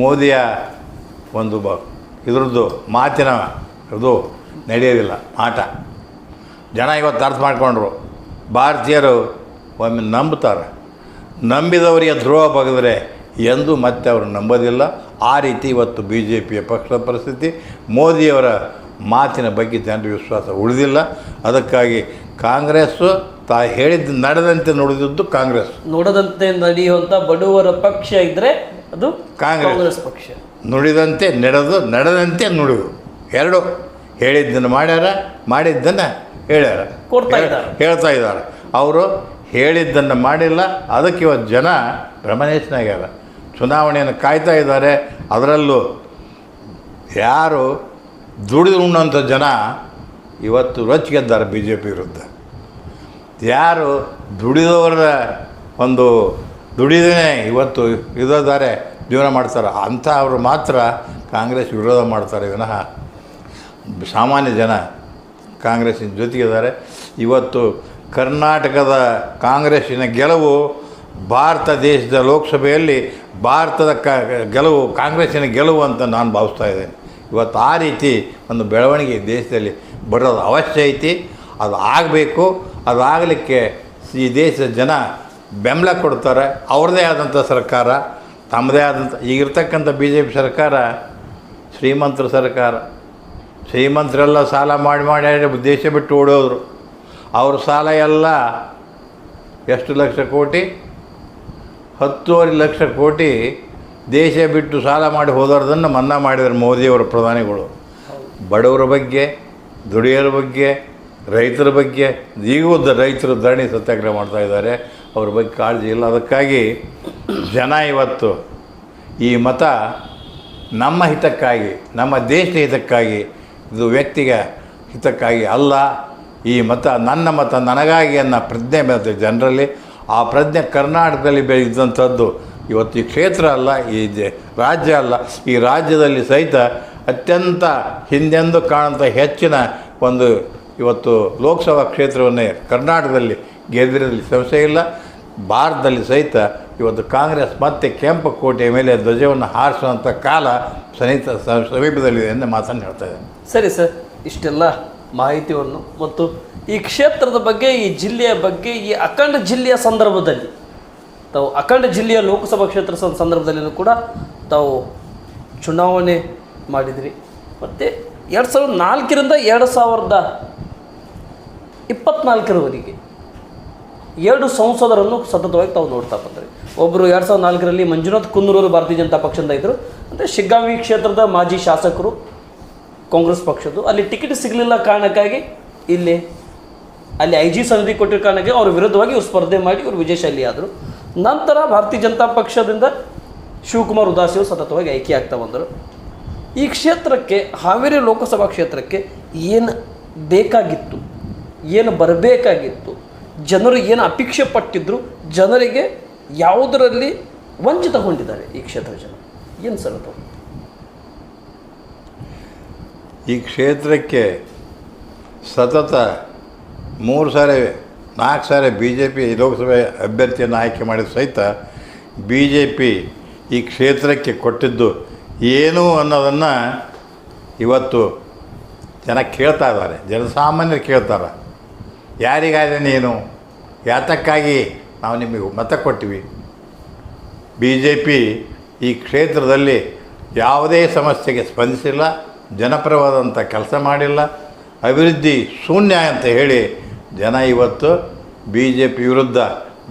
[SPEAKER 2] ಮೋದಿಯ ಒಂದು ಬ, ಇದ್ರದ್ದು ಮಾತಿನ ಇದು ನಡೆಯೋದಿಲ್ಲ, ಆಟ. ಜನ ಇವತ್ತು ಅರ್ಥ ಮಾಡಿಕೊಂಡ್ರು, ಭಾರತೀಯರು ಒಮ್ಮೆ ನಂಬ್ತಾರೆ. ನಂಬಿದವರಿಗೆ ದ್ರೋಹ ಬಗೆದರೆ ಎಂದೂ ಮತ್ತೆ ಅವರು ನಂಬೋದಿಲ್ಲ. ಆ ರೀತಿ ಇವತ್ತು ಬಿ ಜೆ ಪಿಯ ಪಕ್ಷದ ಪರಿಸ್ಥಿತಿ, ಮೋದಿಯವರ ಮಾತಿನ ಬಗ್ಗೆ ಜನರ ವಿಶ್ವಾಸ ಉಳಿದಿಲ್ಲ. ಅದಕ್ಕಾಗಿ ಕಾಂಗ್ರೆಸ್ಸು ತಾ ಹೇಳಿದ್ದು ನಡೆದಂತೆ ನುಡಿದಿದ್ದು ಕಾಂಗ್ರೆಸ್
[SPEAKER 1] ನೋಡದಂತೆ ನಡೆಯುವಂಥ ಬಡವರ ಪಕ್ಷ ಇದ್ದರೆ ಅದು
[SPEAKER 2] ಕಾಂಗ್ರೆಸ್.
[SPEAKER 1] ಪಕ್ಷ.
[SPEAKER 2] ನುಡಿದಂತೆ ನಡೆದು ನಡೆದಂತೆ ನುಡಿದು. ಎರಡು ಹೇಳಿದ್ದನ್ನು ಮಾಡ್ಯಾರ ಮಾಡಿದ್ದನ್ನು ಹೇಳ್ಯಾರ.
[SPEAKER 1] ಕೊಡ್ತಾ ಇದ್ದಾರೆ.
[SPEAKER 2] ಹೇಳ್ತಾ ಇದ್ದಾರೆ. ಅವರು ಹೇಳಿದ್ದನ್ನು ಮಾಡಿಲ್ಲ. ಅದಕ್ಕೆ ಇವತ್ತು ಜನ ಭ್ರಮನೇಶನಾಗ್ಯಾರ ಚುನಾವಣೆಯನ್ನು ಕಾಯ್ತಾ ಇದ್ದಾರೆ. ಅದರಲ್ಲೂ ಯಾರು ದುಡಿದು ಉಣ್ಣಂಥ ಜನ ಇವತ್ತು ರೊಚ್ಚಿಗೆದ್ದಾರೆ ಬಿ ಜೆ ಪಿ ವಿರುದ್ಧ. ಯಾರು ದುಡಿದವರ ಒಂದು ದುಡಿದೇ ಇವತ್ತು ಇದ್ದಾರೆ ಜೀವನ ಮಾಡ್ತಾರೆ ಅವರು ಮಾತ್ರ ಕಾಂಗ್ರೆಸ್ ವಿರೋಧ ಮಾಡ್ತಾರೆ ವಿನಃ ಸಾಮಾನ್ಯ ಜನ ಕಾಂಗ್ರೆಸ್ಸಿನ ಜೊತೆಗಿದ್ದಾರೆ. ಇವತ್ತು ಕರ್ನಾಟಕದ ಕಾಂಗ್ರೆಸ್ಸಿನ ಗೆಲುವು ಭಾರತ ದೇಶದ ಲೋಕಸಭೆಯಲ್ಲಿ ಭಾರತದ ಕ, ಗೆಲುವು ಕಾಂಗ್ರೆಸ್ಸಿನ ಗೆಲುವು ಅಂತ ನಾನು ಭಾವಿಸ್ತಾ ಇದ್ದೇನೆ. ಇವತ್ತು ಆ ರೀತಿ ಒಂದು ಬೆಳವಣಿಗೆ ದೇಶದಲ್ಲಿ ಬರೋದು ಅವಶ್ಯ ಐತಿ. ಅದು ಆಗಬೇಕು. ಅದು ಆಗಲಿಕ್ಕೆ ಈ ದೇಶದ ಜನ ಬೆಂಬಲ ಕೊಡ್ತಾರೆ. ಅವ್ರದ್ದೇ ಆದಂಥ ಸರ್ಕಾರ, ತಮ್ಮದೇ ಆದಂಥ ಈಗಿರ್ತಕ್ಕಂಥ ಬಿ ಜೆ ಪಿ ಸರ್ಕಾರ ಶ್ರೀಮಂತರ ಸರ್ಕಾರ. ಶ್ರೀಮಂತರೆಲ್ಲ ಸಾಲ ಮಾಡಿ ಮಾಡಿ ದೇಶ ಬಿಟ್ಟು ಓಡೋದ್ರು. ಅವ್ರ ಸಾಲ ಎಲ್ಲ ಎಷ್ಟು ಲಕ್ಷ ಕೋಟಿ? ಹತ್ತುವರೆ ಲಕ್ಷ ಕೋಟಿ ದೇಶ ಬಿಟ್ಟು ಸಾಲ ಮಾಡಿ ಹೋದವ್ರದನ್ನು ಮನ್ನಾ ಮಾಡಿದರು ಮೋದಿಯವರ ಪ್ರಧಾನಿಗಳು. ಬಡವರ ಬಗ್ಗೆ ದುಡಿಯೋರ ಬಗ್ಗೆ, ರೈತರ ಬಗ್ಗೆ, ಈಗೂ ರೈತರು ಧರಣಿ ಸತ್ಯಾಗ್ರಹ ಮಾಡ್ತಾ ಇದ್ದಾರೆ, ಅವ್ರ ಬಗ್ಗೆ ಕಾಳಜಿ ಇಲ್ಲ. ಅದಕ್ಕಾಗಿ ಜನ ಇವತ್ತು ಈ ಮತ ನಮ್ಮ ಹಿತಕ್ಕಾಗಿ, ನಮ್ಮ ದೇಶದ ಹಿತಕ್ಕಾಗಿ, ಇದು ವ್ಯಕ್ತಿಗೆ ಹಿತಕ್ಕಾಗಿ ಅಲ್ಲ. ಈ ಮತ ನನ್ನ ಮತ, ನನಗಾಗಿ ಅನ್ನೋ ಪ್ರಜ್ಞೆ ಬರುತ್ತೆ ಜನರಲ್ಲಿ. ಆ ಪ್ರಜ್ಞೆ ಕರ್ನಾಟಕದಲ್ಲಿ ಬೆಳೆದಂಥದ್ದು ಇವತ್ತು ಈ ಕ್ಷೇತ್ರ ಅಲ್ಲ, ಈ ರಾಜ್ಯ ಅಲ್ಲ. ಈ ರಾಜ್ಯದಲ್ಲಿ ಸಹಿತ ಅತ್ಯಂತ ಹಿಂದೆಂದು ಕಾಣುವಂಥ ಹೆಚ್ಚಿನ ಒಂದು ಇವತ್ತು ಲೋಕಸಭಾ ಕ್ಷೇತ್ರವನ್ನೇ ಕರ್ನಾಟಕದಲ್ಲಿ ಗೆದ್ದಿರಲಿ ಸಮಸ್ಯೆ ಇಲ್ಲ. ಭಾರತದಲ್ಲಿ ಸಹಿತ ಇವತ್ತು ಕಾಂಗ್ರೆಸ್ ಮತ್ತೆ ಕೆಂಪು ಕೋಟೆಯ ಮೇಲೆ ಧ್ವಜವನ್ನು ಹಾರಿಸುವಂಥ ಕಾಲ ಸನಿತ ಸಮೀಪದಲ್ಲಿದೆ ಎಂದು ಮಾತನ್ನು ಹೇಳ್ತಾ ಇದ್ದೇನೆ.
[SPEAKER 1] ಸರಿ ಸರ್, ಇಷ್ಟೆಲ್ಲ ಮಾಹಿತಿಯನ್ನು ಮತ್ತು ಈ ಕ್ಷೇತ್ರದ ಬಗ್ಗೆ, ಈ ಜಿಲ್ಲೆಯ ಬಗ್ಗೆ, ಈ ಅಖಂಡ ಜಿಲ್ಲೆಯ ಸಂದರ್ಭದಲ್ಲಿ ತಾವು ಅಖಂಡ ಜಿಲ್ಲೆಯ ಲೋಕಸಭಾ ಕ್ಷೇತ್ರ ಸಂದರ್ಭದಲ್ಲಿಯೂ ಕೂಡ ತಾವು ಚುನಾವಣೆ ಮಾಡಿದ್ರಿ. ಮತ್ತು ಎರಡು ಸಾವಿರದ ನಾಲ್ಕರಿಂದ ಎರಡು ಸಾವಿರದ ಇಪ್ಪತ್ನಾಲ್ಕರವರೆಗೆ ಎರಡು ಸಂಸದರನ್ನು ಸತತವಾಗಿ ತಾವು ನೋಡ್ತಾ ಬಂದರೆ. ಒಬ್ಬರು ಎರಡು ಸಾವಿರದ ನಾಲ್ಕರಲ್ಲಿ ಮಂಜುನಾಥ್ ಕುಂದೂರು ಭಾರತೀಯ ಜನತಾ ಪಕ್ಷದಿಂದ ಇದ್ದರು ಅಂದರೆ ಶಿಗ್ಗಾಂವಿ ಕ್ಷೇತ್ರದ ಮಾಜಿ ಶಾಸಕರು ಕಾಂಗ್ರೆಸ್ ಪಕ್ಷದ್ದು. ಅಲ್ಲಿ ಟಿಕೆಟ್ ಸಿಗಲಿಲ್ಲ ಕಾರಣಕ್ಕಾಗಿ ಇಲ್ಲಿ, ಅಲ್ಲಿ ಐ ಜಿ ಸಮಿತಿ ಕೊಟ್ಟಿರೋ ಕಾರಣಕ್ಕೆ ಅವ್ರ ವಿರುದ್ಧವಾಗಿ ಇವ್ರು ಸ್ಪರ್ಧೆ ಮಾಡಿ ಇವರು ವಿಜಯಶಾಲಿ ಆದರು ನಂತರ ಭಾರತೀಯ ಜನತಾ ಪಕ್ಷದಿಂದ ಶಿವಕುಮಾರ್ ಉದಾಸಿ ಅವರು ಸತತವಾಗಿ ಆಯ್ಕೆ ಆಗ್ತಾ ಬಂದರು. ಈ ಕ್ಷೇತ್ರಕ್ಕೆ, ಹಾವೇರಿ ಲೋಕಸಭಾ ಕ್ಷೇತ್ರಕ್ಕೆ ಏನು ಬೇಕಾಗಿತ್ತು, ಏನು ಬರಬೇಕಾಗಿತ್ತು, ಜನರು ಏನು ಅಪೇಕ್ಷೆ ಪಟ್ಟಿದ್ರು, ಜನರಿಗೆ ಯಾವುದರಲ್ಲಿ ವಂಚಿತಗೊಂಡಿದ್ದಾರೆ ಈ ಕ್ಷೇತ್ರ ಜನ? ಏನು ಸರ್
[SPEAKER 2] ಈ ಕ್ಷೇತ್ರಕ್ಕೆ ಸತತ ಮೂರು ಸಾರಿ ನಾಲ್ಕು ಸಾರಿ ಬಿ ಜೆ ಪಿ ಲೋಕಸಭೆ ಅಭ್ಯರ್ಥಿಯನ್ನು ಆಯ್ಕೆ ಮಾಡಿದ ಸಹಿತ ಬಿ ಜೆ ಪಿ ಈ ಕ್ಷೇತ್ರಕ್ಕೆ ಕೊಟ್ಟಿದ್ದು ಏನು ಅನ್ನೋದನ್ನು ಇವತ್ತು ಜನ ಕೇಳ್ತಾ ಇದ್ದಾರೆ. ಜನಸಾಮಾನ್ಯರು ಕೇಳ್ತಾರೆ ಯಾರಿಗಾದ್ರೆ ನೀನು? ಯಾತಕ್ಕಾಗಿ ನಾವು ನಿಮಗೆ ಮತ ಕೊಟ್ಟಿವಿ? ಬಿ ಜೆ ಪಿ ಈ ಕ್ಷೇತ್ರದಲ್ಲಿ ಯಾವುದೇ ಸಮಸ್ಯೆಗೆ ಸ್ಪಂದಿಸಿಲ್ಲ, ಜನಪರವಾದಂಥ ಕೆಲಸ ಮಾಡಿಲ್ಲ, ಅಭಿವೃದ್ಧಿ ಶೂನ್ಯ ಅಂತ ಹೇಳಿ ಜನ ಇವತ್ತು ಬಿ ಜೆ ಪಿ ವಿರುದ್ಧ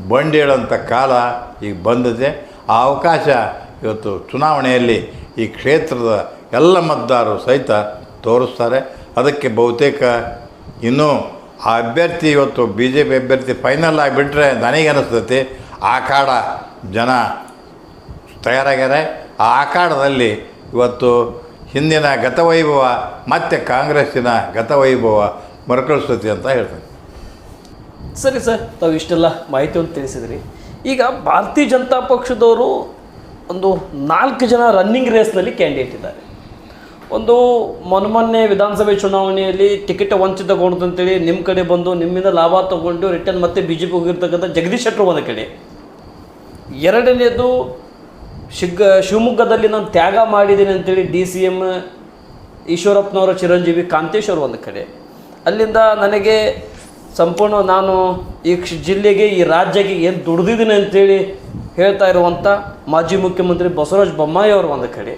[SPEAKER 2] ಬಂಡಿ ಕಾಲ ಈಗ ಬಂದಿದೆ. ಆ ಅವಕಾಶ ಇವತ್ತು ಚುನಾವಣೆಯಲ್ಲಿ ಈ ಕ್ಷೇತ್ರದ ಎಲ್ಲ ಮತದಾರರು ಸಹಿತ ತೋರಿಸ್ತಾರೆ. ಅದಕ್ಕೆ ಬಹುತೇಕ ಇನ್ನೂ ಆ ಅಭ್ಯರ್ಥಿ ಇವತ್ತು ಬಿ ಜೆ ಪಿ ಅಭ್ಯರ್ಥಿ ಫೈನಲ್ ಆಗಿಬಿಟ್ರೆ ನನಗೆ ಅನಿಸ್ತತಿ. ಆ ಕಾಡ ಜನ ತಯಾರಾಗ್ಯಾರೆ. ಆ ಕಾಡದಲ್ಲಿ ಇವತ್ತು ಹಿಂದಿನ ಗತವೈಭವ ಮತ್ತು ಕಾಂಗ್ರೆಸ್ಸಿನ ಗತವೈಭವ ಮರುಕಳಿಸ್ತತಿ ಅಂತ ಹೇಳ್ತೇನೆ.
[SPEAKER 1] ಸರಿ ಸರ್, ತಾವು ಇಷ್ಟೆಲ್ಲ ಮಾಹಿತಿಯನ್ನು ತಿಳಿಸಿದ್ರಿ. ಈಗ ಭಾರತೀಯ ಜನತಾ ಪಕ್ಷದವರು ಒಂದು ನಾಲ್ಕು ಜನ ರನ್ನಿಂಗ್ ರೇಸ್ನಲ್ಲಿ ಕ್ಯಾಂಡಿಡೇಟ್ ಇದ್ದಾರೆ. ಒಂದು ಮೊನ್ನೆ ವಿಧಾನಸಭೆ ಚುನಾವಣೆಯಲ್ಲಿ ಟಿಕೆಟ್ ವಂಚಿತಗೊಂಡಂತೇಳಿ ನಿಮ್ಮ ಕಡೆ ಬಂದು ನಿಮ್ಮಿಂದ ಲಾಭ ತಗೊಂಡು ರಿಟರ್ನ್ ಮತ್ತೆ ಬಿ ಜೆ ಪಿ ಹೋಗಿರ್ತಕ್ಕಂಥ ಜಗದೀಶ್ ಶೆಟ್ಟರು ಒಂದು ಕಡೆ. ಎರಡನೇದು ಶಿಗ್ಗ, ಶಿವಮೊಗ್ಗದಲ್ಲಿ ನಾನು ತ್ಯಾಗ ಮಾಡಿದ್ದೀನಿ ಅಂತೇಳಿ ಡಿ ಸಿ ಎಂ ಈಶ್ವರಪ್ಪನವರ ಚಿರಂಜೀವಿ ಕಾಂತೇಶ್ವರ ಒಂದು ಕಡೆ. ಅಲ್ಲಿಂದ ನನಗೆ ಸಂಪೂರ್ಣ ನಾನು ಈ ಜಿಲ್ಲೆಗೆ, ಈ ರಾಜ್ಯಕ್ಕೆ ಏನು ದುಡ್ದಿದ್ದೀನಿ ಅಂತೇಳಿ ಹೇಳ್ತಾ ಇರುವಂಥ ಮಾಜಿ ಮುಖ್ಯಮಂತ್ರಿ ಬಸವರಾಜ ಬೊಮ್ಮಾಯಿ ಅವರು ಒಂದು ಕಡೆ,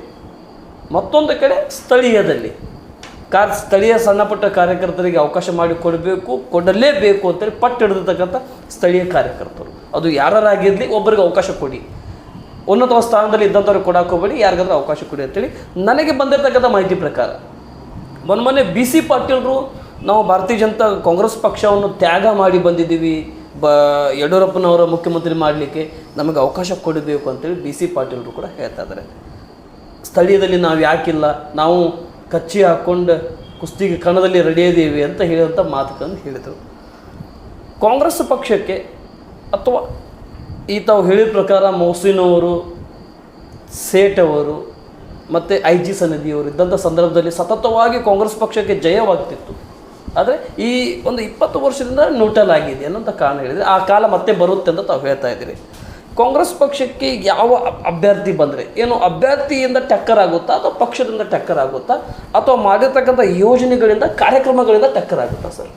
[SPEAKER 1] ಮತ್ತೊಂದು ಕಡೆ ಸ್ಥಳೀಯದಲ್ಲಿ. ಕಾರ್ ಸ್ಥಳೀಯ ಸಣ್ಣಪುಟ್ಟ ಕಾರ್ಯಕರ್ತರಿಗೆ ಅವಕಾಶ ಮಾಡಿ ಕೊಡಬೇಕು, ಕೊಡಲೇಬೇಕು ಅಂತೇಳಿ ಪಟ್ಟು ಹಿಡಿದಿರ್ತಕ್ಕಂಥ ಸ್ಥಳೀಯ ಕಾರ್ಯಕರ್ತರು. ಅದು ಯಾರಾಗಿರಲಿ ಒಬ್ಬರಿಗೆ ಅವಕಾಶ ಕೊಡಿ. ಉನ್ನತ ಸ್ಥಾನದಲ್ಲಿ ಇದ್ದಂಥವ್ರು ಕೊಡಾಕೋಬೇಡಿ ಯಾರಿಗಾದ್ರೂ ಅವಕಾಶ ಕೊಡಿ ಅಂತೇಳಿ ನನಗೆ ಬಂದಿರತಕ್ಕಂಥ ಮಾಹಿತಿ ಪ್ರಕಾರ. ಮೊನ್ನೆ ಮೊನ್ನೆ ಬಿ ಸಿ ಪಾಟೀಲರು ನಾವು ಭಾರತೀಯ ಜನತಾ ಕಾಂಗ್ರೆಸ್ ಪಕ್ಷವನ್ನು ತ್ಯಾಗ ಮಾಡಿ ಬಂದಿದ್ದೀವಿ. ಬ, ಯಡಿಯೂರಪ್ಪನವರ ಮುಖ್ಯಮಂತ್ರಿ ಮಾಡಲಿಕ್ಕೆ ನಮಗೆ ಅವಕಾಶ ಕೊಡಬೇಕು ಅಂತೇಳಿ ಬಿ ಸಿ ಪಾಟೀಲರು ಕೂಡ ಹೇಳ್ತಾ ಇದ್ದಾರೆ. ಸ್ಥಳೀಯದಲ್ಲಿ ನಾವು ಯಾಕಿಲ್ಲ, ನಾವು ಕಚ್ಚಿ ಹಾಕ್ಕೊಂಡು ಕುಸ್ತಿಗೆ ಕಣದಲ್ಲಿ ರೆಡಿ ಇದ್ದೀವಿ ಅಂತ ಹೇಳಿದಂಥ ಮಾತುಗಳನ್ನು ಹೇಳಿದರು. ಕಾಂಗ್ರೆಸ್ ಪಕ್ಷಕ್ಕೆ ಅಥವಾ ಈ ತಾವು ಹೇಳಿದ ಪ್ರಕಾರ ಮೌಸಿನವರು ಸೇಠ್ ಅವರು ಮತ್ತು ಐ ಜಿ ಸನ್ನಿಧಿಯವರು ಇದ್ದಂಥ ಸಂದರ್ಭದಲ್ಲಿ ಸತತವಾಗಿ ಕಾಂಗ್ರೆಸ್ ಪಕ್ಷಕ್ಕೆ ಜಯವಾಗ್ತಿತ್ತು. ಆದರೆ ಈ ಒಂದು ಇಪ್ಪತ್ತು ವರ್ಷದಿಂದ ನ್ಯೂಟ್ರಲ್ ಆಗಿದೆ ಅನ್ನೋಂಥ ಕಾರಣ ಹೇಳಿದರೆ ಆ ಕಾಲ ಮತ್ತೆ ಬರುತ್ತೆ ಅಂತ ತಾವು ಹೇಳ್ತಾ ಇದ್ದೀರಿ. ಕಾಂಗ್ರೆಸ್ ಪಕ್ಷಕ್ಕೆ ಯಾವ ಅಭ್ಯರ್ಥಿ ಬಂದರೆ ಏನು ಅಭ್ಯರ್ಥಿಯಿಂದ ಟಕ್ಕರ್ ಆಗುತ್ತಾ ಅಥವಾ ಪಕ್ಷದಿಂದ ಟಕ್ಕರ್ ಆಗುತ್ತಾ ಅಥವಾ ಮಾಡಿರ್ತಕ್ಕಂಥ ಯೋಜನೆಗಳಿಂದ ಕಾರ್ಯಕ್ರಮಗಳಿಂದ ಟಕ್ಕರ್ ಆಗುತ್ತಾ ಸರ್?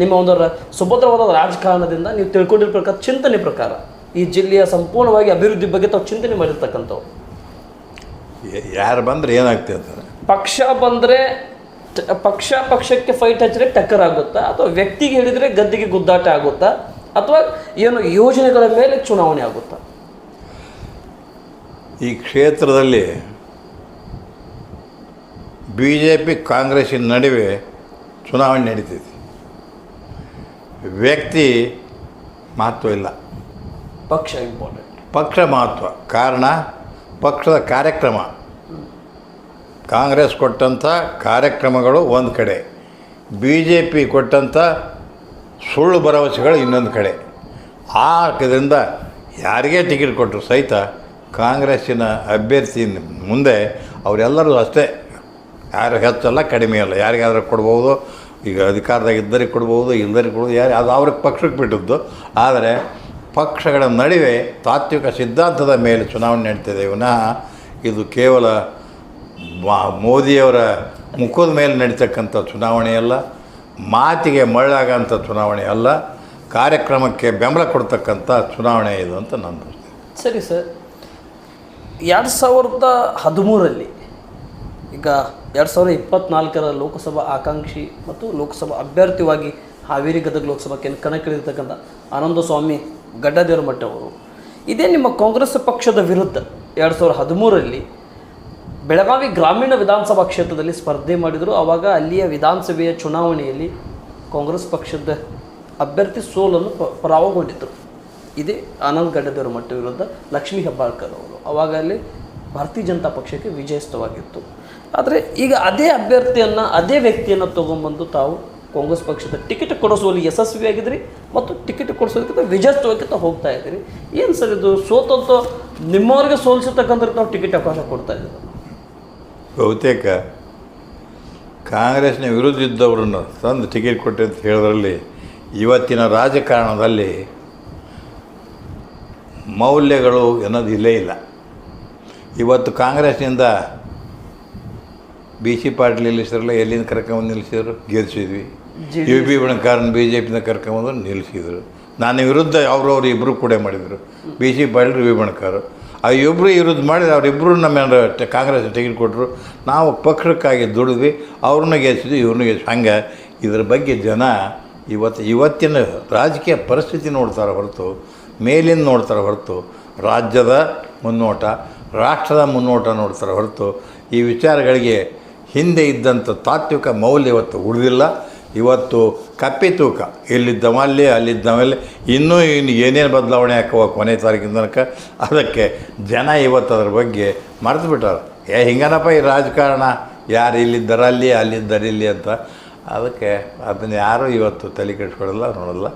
[SPEAKER 1] ನಿಮ್ಮ ಒಂದು ಸುಭದ್ರವಾದ ರಾಜಕಾರಣದಿಂದ ನೀವು ತಿಳ್ಕೊಂಡಿರೋ ಪ್ರಕಾರ ಚಿಂತನೆ ಪ್ರಕಾರ ಈ ಜಿಲ್ಲೆಯ ಸಂಪೂರ್ಣವಾಗಿ ಅಭಿವೃದ್ಧಿ ಬಗ್ಗೆ ತಾವು ಚಿಂತನೆ ಮಾಡಿರ್ತಕ್ಕಂಥವ್ರು.
[SPEAKER 2] ಯಾರು ಬಂದರೆ ಏನಾಗ್ತದೆ
[SPEAKER 1] ಪಕ್ಷ ಬಂದರೆ ಪಕ್ಷ ಪಕ್ಷಕ್ಕೆ ಫೈಟ್ ಹಚ್ಚಿದ್ರೆ ಟಕ್ಕರ್ ಆಗುತ್ತಾ? ಅಥವಾ ವ್ಯಕ್ತಿಗೆ ಹೇಳಿದರೆ ಗದ್ದಿಗೆ ಗುದ್ದಾಟ ಆಗುತ್ತಾ? ಅಥವಾ ಏನು ಯೋಜನೆಗಳ ಮೇಲೆ ಚುನಾವಣೆ ಆಗುತ್ತಾ?
[SPEAKER 2] ಈ ಕ್ಷೇತ್ರದಲ್ಲಿ ಬಿ ಜೆ ಪಿ ಕಾಂಗ್ರೆಸ್ಸಿನ ನಡುವೆ ಚುನಾವಣೆ ನಡೀತೈತಿ. ವ್ಯಕ್ತಿ ಮಹತ್ವ ಇಲ್ಲ.
[SPEAKER 1] ಪಕ್ಷ ಇಂಪಾರ್ಟೆಂಟ್
[SPEAKER 2] ಪಕ್ಷ ಮಹತ್ವ. ಕಾರಣ ಪಕ್ಷದ ಕಾರ್ಯಕ್ರಮ. ಕಾಂಗ್ರೆಸ್ ಕೊಟ್ಟಂಥ ಕಾರ್ಯಕ್ರಮಗಳು ಒಂದು ಕಡೆ ಬಿ ಜೆ ಪಿ ಕೊಟ್ಟಂಥ ಸುಳ್ಳು ಭರವಸೆಗಳು ಇನ್ನೊಂದು ಕಡೆ. ಆ ಇದರಿಂದ ಯಾರಿಗೇ ಟಿಕೆಟ್ ಕೊಟ್ಟರು ಸಹಿತ ಕಾಂಗ್ರೆಸ್ಸಿನ ಅಭ್ಯರ್ಥಿ ಮುಂದೆ ಅವರೆಲ್ಲರೂ ಅಷ್ಟೇ. ಯಾರು ಹೆಚ್ಚಲ್ಲ, ಕಡಿಮೆ ಅಲ್ಲ. ಯಾರಿಗಾದ್ರೂ ಕೊಡ್ಬೋದು, ಈಗ ಅಧಿಕಾರದಾಗ ಇದ್ದರಿಗೆ ಕೊಡ್ಬೋದು ಇಲ್ಲದರಿಗೆ ಕೊಡ್ಬೋದು, ಯಾರು, ಅದು ಅವ್ರಿಗೆ ಪಕ್ಷಕ್ಕೆ ಬಿಟ್ಟಿದ್ದು. ಆದರೆ ಪಕ್ಷಗಳ ನಡುವೆ ತಾತ್ವಿಕ ಸಿದ್ಧಾಂತದ ಮೇಲೆ ಚುನಾವಣೆ ನಡೀತಿದೆ. ವಿನಃ ಇದು ಕೇವಲ ಮೋದಿಯವರ ಮುಖದ ಮೇಲೆ ನಡೀತಕ್ಕಂಥ ಚುನಾವಣೆ ಅಲ್ಲ, ಮಾತಿಗೆ ಮಳ್ಳಾಗಂಥ ಚುನಾವಣೆ ಅಲ್ಲ, ಕಾರ್ಯಕ್ರಮಕ್ಕೆ ಬೆಂಬಲ ಕೊಡ್ತಕ್ಕಂಥ ಚುನಾವಣೆ ಇದು ಅಂತ ನಾನು
[SPEAKER 1] ಸರಿ ಸರ್. ಎರಡು ಸಾವಿರದ ಹದಿಮೂರಲ್ಲಿ, ಈಗ ಎರಡು ಸಾವಿರದ ಇಪ್ಪತ್ನಾಲ್ಕರ ಲೋಕಸಭಾ ಆಕಾಂಕ್ಷಿ ಮತ್ತು ಲೋಕಸಭಾ ಅಭ್ಯರ್ಥಿವಾಗಿ ಹಾವೇರಿ ಗದಗ ಲೋಕಸಭಾ ಕಣಕ್ಕಿಳಿರ್ತಕ್ಕಂಥ ಆನಂದ ಸ್ವಾಮಿ ಗಡ್ಡದೇವರ ಮಠವರು ಇದೇ ನಿಮ್ಮ ಕಾಂಗ್ರೆಸ್ ಪಕ್ಷದ ವಿರುದ್ಧ ಎರಡು ಸಾವಿರದ ಹದಿಮೂರರಲ್ಲಿ ಬೆಳಗಾವಿ ಗ್ರಾಮೀಣ ವಿಧಾನಸಭಾ ಕ್ಷೇತ್ರದಲ್ಲಿ ಸ್ಪರ್ಧೆ ಮಾಡಿದರು. ಆವಾಗ ಅಲ್ಲಿಯ ವಿಧಾನಸಭೆಯ ಚುನಾವಣೆಯಲ್ಲಿ ಕಾಂಗ್ರೆಸ್ ಪಕ್ಷದ ಅಭ್ಯರ್ಥಿ ಸೋಲನ್ನು ಪರಾವಗೊಂಡಿತ್ತು ಇದೇ ಆನಂದ್ ಗಡ್ಡದೇವರ ಮಟ್ಟ ವಿರುದ್ಧ ಲಕ್ಷ್ಮೀ ಹೆಬ್ಬಾಳ್ಕರ್ ಅವರು. ಆವಾಗ ಅಲ್ಲಿ ಭಾರತೀಯ ಜನತಾ ಪಕ್ಷಕ್ಕೆ ವಿಜಯಸ್ಥವಾಗಿತ್ತು. ಆದರೆ ಈಗ ಅದೇ ಅಭ್ಯರ್ಥಿಯನ್ನು, ಅದೇ ವ್ಯಕ್ತಿಯನ್ನು ತೊಗೊಂಬಂದು ತಾವು ಕಾಂಗ್ರೆಸ್ ಪಕ್ಷದ ಟಿಕೆಟ್ ಕೊಡಿಸುವಲ್ಲಿ ಯಶಸ್ವಿಯಾಗಿದ್ರಿ ಮತ್ತು ಟಿಕೆಟ್ ಕೊಡಿಸೋದಕ್ಕಿಂತ ವಿಜಯಸ್ಥವಾಗಿಂತ ಹೋಗ್ತಾ ಇದ್ದೀರಿ. ಏನು ಸರ್ ಇದು? ಸೋತಂತ ನಿಮ್ಮವ್ರಿಗೆ ಸೋಲಿಸತಕ್ಕಂಥ ನಾವು ಟಿಕೆಟ್ ಅವಕಾಶ ಕೊಡ್ತಾ ಇದ್ದೀವಿ
[SPEAKER 2] ಬಹುತೇಕ ಕಾಂಗ್ರೆಸ್ನ ವಿರುದ್ಧ ಇದ್ದವರನ್ನು ತಂದು ಟಿಕೆಟ್ ಕೊಟ್ಟೆ ಅಂತ ಹೇಳೋದ್ರಲ್ಲಿ ಇವತ್ತಿನ ರಾಜಕಾರಣದಲ್ಲಿ ಮೌಲ್ಯಗಳು ಅನ್ನೋದು ಇಲ್ಲೇ ಇಲ್ಲ. ಇವತ್ತು ಕಾಂಗ್ರೆಸ್ನಿಂದ ಬಿ ಸಿ ಪಾಟೀಲ್ ನಿಲ್ಲಿಸಿದ್ರಲ್ಲ ಎಲ್ಲಿಂದ ಕರ್ಕೊಂಬಂದು ನಿಲ್ಲಿಸಿದ್ರು?
[SPEAKER 1] ಗೆಲ್ಲಿಸಿದ್ವಿ
[SPEAKER 2] ಯು ಪಿ ಬಣಕಾರನ ಬಿ ಜೆ ಪಿನ ಕರ್ಕೊಂಬಂದು ನಿಲ್ಲಿಸಿದರು. ನನ್ನ ವಿರುದ್ಧ ಅವ್ರವ್ರು ಇಬ್ಬರು ಕೂಡ ಮಾಡಿದರು. B C Patil V Banakar. ಆ ಇಬ್ಬರು ವಿರುದ್ಧ ಮಾಡಿ ಅವರಿಬ್ಬರು ನಮ್ಮ ಕಾಂಗ್ರೆಸ್ ಕೊಟ್ಟರು ನಾವು ಪಕ್ಷಕ್ಕಾಗಿ ದುಡಿದ್ವಿ. ಅವ್ರನ್ನ ಗೆಲ್ಸಿದ್ವಿ, ಇವ್ರನ್ನ ಗೆಲ್ಸಿ ಹಂಗೆ ಇದ್ರ ಬಗ್ಗೆ ಜನ ಇವತ್ತು ಇವತ್ತಿನ ರಾಜಕೀಯ ಪರಿಸ್ಥಿತಿ ನೋಡ್ತಾರೆ ಹೊರತು, ಮೇಲಿಂದ ನೋಡ್ತಾರೆ ಹೊರತು, ರಾಜ್ಯದ ಮುನ್ನೋಟ, ರಾಷ್ಟ್ರದ ಮುನ್ನೋಟ ನೋಡ್ತಾರೆ ಹೊರತು, ಈ ವಿಚಾರಗಳಿಗೆ ಹಿಂದೆ ಇದ್ದಂಥ ತಾತ್ವಿಕ ಮೌಲ್ಯ ಇವತ್ತು ಉಳಿದಿಲ್ಲ. ಇವತ್ತು ಕಪ್ಪಿ ತೂಕ. ಇಲ್ಲಿದ್ದವ ಅಲ್ಲಿ ಅಲ್ಲಿದ್ದವಲ್ಲಿ ಇನ್ನೂ ಇನ್ನು ಏನೇನು ಬದಲಾವಣೆ ಹಾಕುವ ಕೊನೆ ತಾರೀಕಿನ ತನಕ ಅದಕ್ಕೆ ಜನ ಇವತ್ತು ಅದ್ರ ಬಗ್ಗೆ ಮರೆತು ಬಿಟ್ಟಾರ. ಏ ಹಿಂಗನಪ್ಪ ಈ ರಾಜಕಾರಣ. ಯಾರು ಇಲ್ಲಿದ್ದಾರೆ ಅಲ್ಲಿ ಅಲ್ಲಿದ್ದಾರೆ ಇಲ್ಲಿ ಅಂತ. ಅದಕ್ಕೆ ಅದನ್ನು ಯಾರೂ ಇವತ್ತು ತಲೆ ಕೆಡಿಸ್ಕೊಳ್ಳಲ್ಲ ನೋಡಲ್ಲ.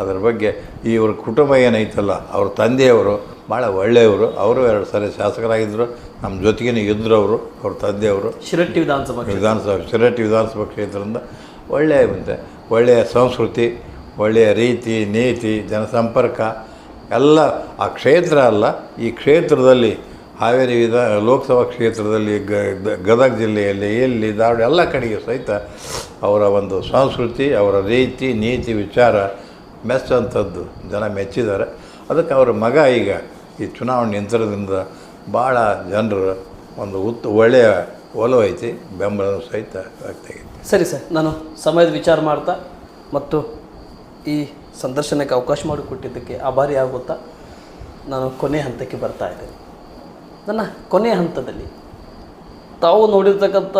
[SPEAKER 2] ಅದ್ರ ಬಗ್ಗೆ ಇವ್ರ ಕುಟುಂಬ ಏನೈತಲ್ಲ ಅವ್ರ ತಂದೆಯವರು ಭಾಳ ಒಳ್ಳೆಯವರು. ಅವರು ಎರಡು ಸಾರಿ ಶಾಸಕರಾಗಿದ್ದರು ನಮ್ಮ ಜೊತೆಗೇನೆ ಇದ್ದರು ಅವರು ಅವ್ರ ತಂದೆಯವರು.
[SPEAKER 1] ಶಿರಟ್ಟಿ ವಿಧಾನಸಭಾ ವಿಧಾನಸಭಾ
[SPEAKER 2] ವಿಧಾನಸಭೆ ಶಿರಟ್ಟಿ ವಿಧಾನಸಭಾ ಕ್ಷೇತ್ರದಿಂದ ಒಳ್ಳೆಯ ಮುಂದೆ ಒಳ್ಳೆಯ ಸಂಸ್ಕೃತಿ, ಒಳ್ಳೆಯ ರೀತಿ, ನೀತಿ, ಜನಸಂಪರ್ಕ, ಎಲ್ಲ ಆ ಕ್ಷೇತ್ರ ಅಲ್ಲ, ಈ ಕ್ಷೇತ್ರದಲ್ಲಿ ಹಾವೇರಿ ವಿಧ, ಲೋಕಸಭಾ ಕ್ಷೇತ್ರದಲ್ಲಿ ಗದಗ ಜಿಲ್ಲೆಯಲ್ಲಿ ಎಲ್ಲಿ ಧಾರವಾಡ, ಎಲ್ಲ ಕಡೆಗೆ ಸಹಿತ ಅವರ ಒಂದು ಸಂಸ್ಕೃತಿ, ಅವರ ರೀತಿ, ನೀತಿ, ವಿಚಾರ ಮೆಚ್ಚುವಂಥದ್ದು ಜನ ಮೆಚ್ಚಿದ್ದಾರೆ. ಅದಕ್ಕೆ ಅವರ ಮಗ ಈಗ ಈ ಚುನಾವಣೆ ನಿಂತಿರೋದ್ರಿಂದ ಭಾಳ ಜನರು ಒಂದು ಉತ್, ಒಳ್ಳೆಯ ಒಲವು ಐತಿ ಬೆಂಬಲ ಸಹಿತ ವ್ಯಕ್ತ
[SPEAKER 1] ಸರಿ ಸರ್, ನಾನು ಸಮಯದ ವಿಚಾರ ಮಾಡ್ತಾ ಮತ್ತು ಈ ಸಂದರ್ಶನಕ್ಕೆ ಅವಕಾಶ ಮಾಡಿಕೊಟ್ಟಿದ್ದಕ್ಕೆ ಆಭಾರಿ ಆಗುತ್ತಾ ನಾನು ಕೊನೆ ಹಂತಕ್ಕೆ ಬರ್ತಾ ಇದ್ದೇನೆ. ನನ್ನ ಕೊನೆಯ ಹಂತದಲ್ಲಿ ತಾವು ನೋಡಿರ್ತಕ್ಕಂಥ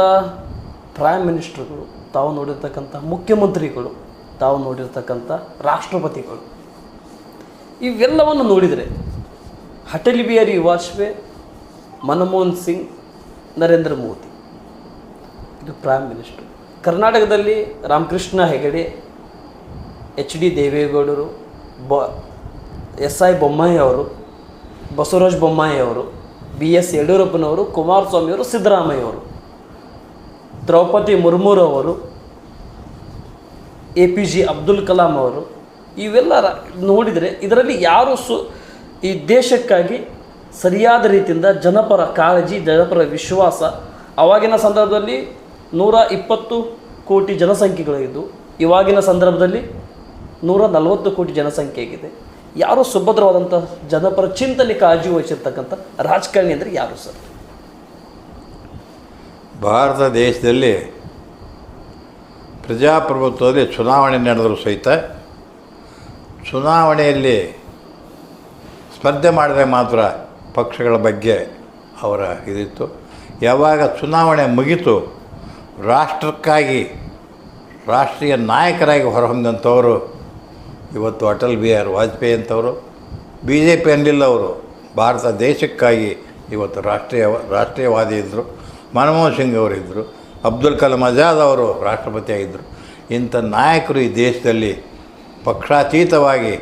[SPEAKER 1] ಪ್ರೈಮ್ ಮಿನಿಸ್ಟ್ರುಗಳು ತಾವು ನೋಡಿರ್ತಕ್ಕಂಥ ಮುಖ್ಯಮಂತ್ರಿಗಳು, ತಾವು ನೋಡಿರ್ತಕ್ಕಂಥ ರಾಷ್ಟ್ರಪತಿಗಳು, ಇವೆಲ್ಲವನ್ನು ನೋಡಿದರೆ ಅಟಲ್ ಬಿಹಾರಿ ವಾಜಪೇಯಿ, ಮನಮೋಹನ್ ಸಿಂಗ್, ನರೇಂದ್ರ ಮೋದಿ, ಇದು ಪ್ರೈಮ್ ಮಿನಿಸ್ಟರ್ ಕರ್ನಾಟಕದಲ್ಲಿ ರಾಮಕೃಷ್ಣ ಹೆಗಡೆ, ಎಚ್ ಡಿ ದೇವೇಗೌಡರು, ಬ, ಎಸ್ ಐ ಬೊಮ್ಮಾಯಿ ಅವರು, ಬಸವರಾಜ ಬೊಮ್ಮಾಯಿ ಅವರು, ಬಿ ಎಸ್ ಯಡಿಯೂರಪ್ಪನವರು ಕುಮಾರಸ್ವಾಮಿಯವರು ಸಿದ್ದರಾಮಯ್ಯವರು Draupadi ಮುರ್ಮುರವರು, A P J Abdul Kalam ಅವರು, ಇವೆಲ್ಲ ನೋಡಿದರೆ ಇದರಲ್ಲಿ ಯಾರು ಸು, ಈ ದೇಶಕ್ಕಾಗಿ ಸರಿಯಾದ ರೀತಿಯಿಂದ ಜನಪರ ಕಾಳಜಿ, ಜನಪರ ವಿಶ್ವಾಸ, ಅವಾಗಿನ ಸಂದರ್ಭದಲ್ಲಿ ನೂರ ಇಪ್ಪತ್ತು ಕೋಟಿ ಜನಸಂಖ್ಯೆಗಳಿದ್ದು, ಇವಾಗಿನ ಸಂದರ್ಭದಲ್ಲಿ ನೂರ ನಲವತ್ತು ಕೋಟಿ ಜನಸಂಖ್ಯೆ ಆಗಿದೆ. ಯಾರು ಸುಭದ್ರವಾದಂಥ ಜನಪರ ಚಿಂತನೆ ಕಾಳಜಿ ವಹಿಸಿರ್ತಕ್ಕಂಥ ರಾಜಕಾರಣಿ ಅಂದರೆ ಯಾರು ಸರ್?
[SPEAKER 2] ಭಾರತ ದೇಶದಲ್ಲಿ ಪ್ರಜಾಪ್ರಭುತ್ವದಲ್ಲಿ ಚುನಾವಣೆ ನಡೆದರೂ ಸಹಿತ ಚುನಾವಣೆಯಲ್ಲಿ ಸ್ಪರ್ಧೆ ಮಾಡಿದರೆ ಮಾತ್ರ ಪಕ್ಷಗಳ ಬಗ್ಗೆ ಅವರ ಇದಿತ್ತು. ಯಾವಾಗ ಚುನಾವಣೆ ಮುಗೀತು ರಾಷ್ಟ್ರಕ್ಕಾಗಿ, ರಾಷ್ಟ್ರೀಯ ನಾಯಕರಾಗಿ ಹೊರಹೊಮ್ಮಿದಂಥವರು ಇವತ್ತು ಅಟಲ್ ಬಿಹಾರಿ ವಾಜಪೇಯಿ ಅಂತವರು ಬಿ ಜೆ ಪಿ ಅನ್ನಲಿಲ್ಲ ಅವರು, ಭಾರತ ದೇಶಕ್ಕಾಗಿ ಇವತ್ತು ರಾಷ್ಟ್ರೀಯ, ರಾಷ್ಟ್ರೀಯವಾದಿ ಇದ್ದರು ಮನಮೋಹನ್ ಸಿಂಗ್ ಅವರಿದ್ದರು ಅಬ್ದುಲ್ ಕಲಾಂ ಆಜಾದ್ ಅವರು ರಾಷ್ಟ್ರಪತಿ ಆಗಿದ್ದರು ಇಂಥ ನಾಯಕರು ಈ ದೇಶದಲ್ಲಿ ಪಕ್ಷಾತೀತವಾಗಿ,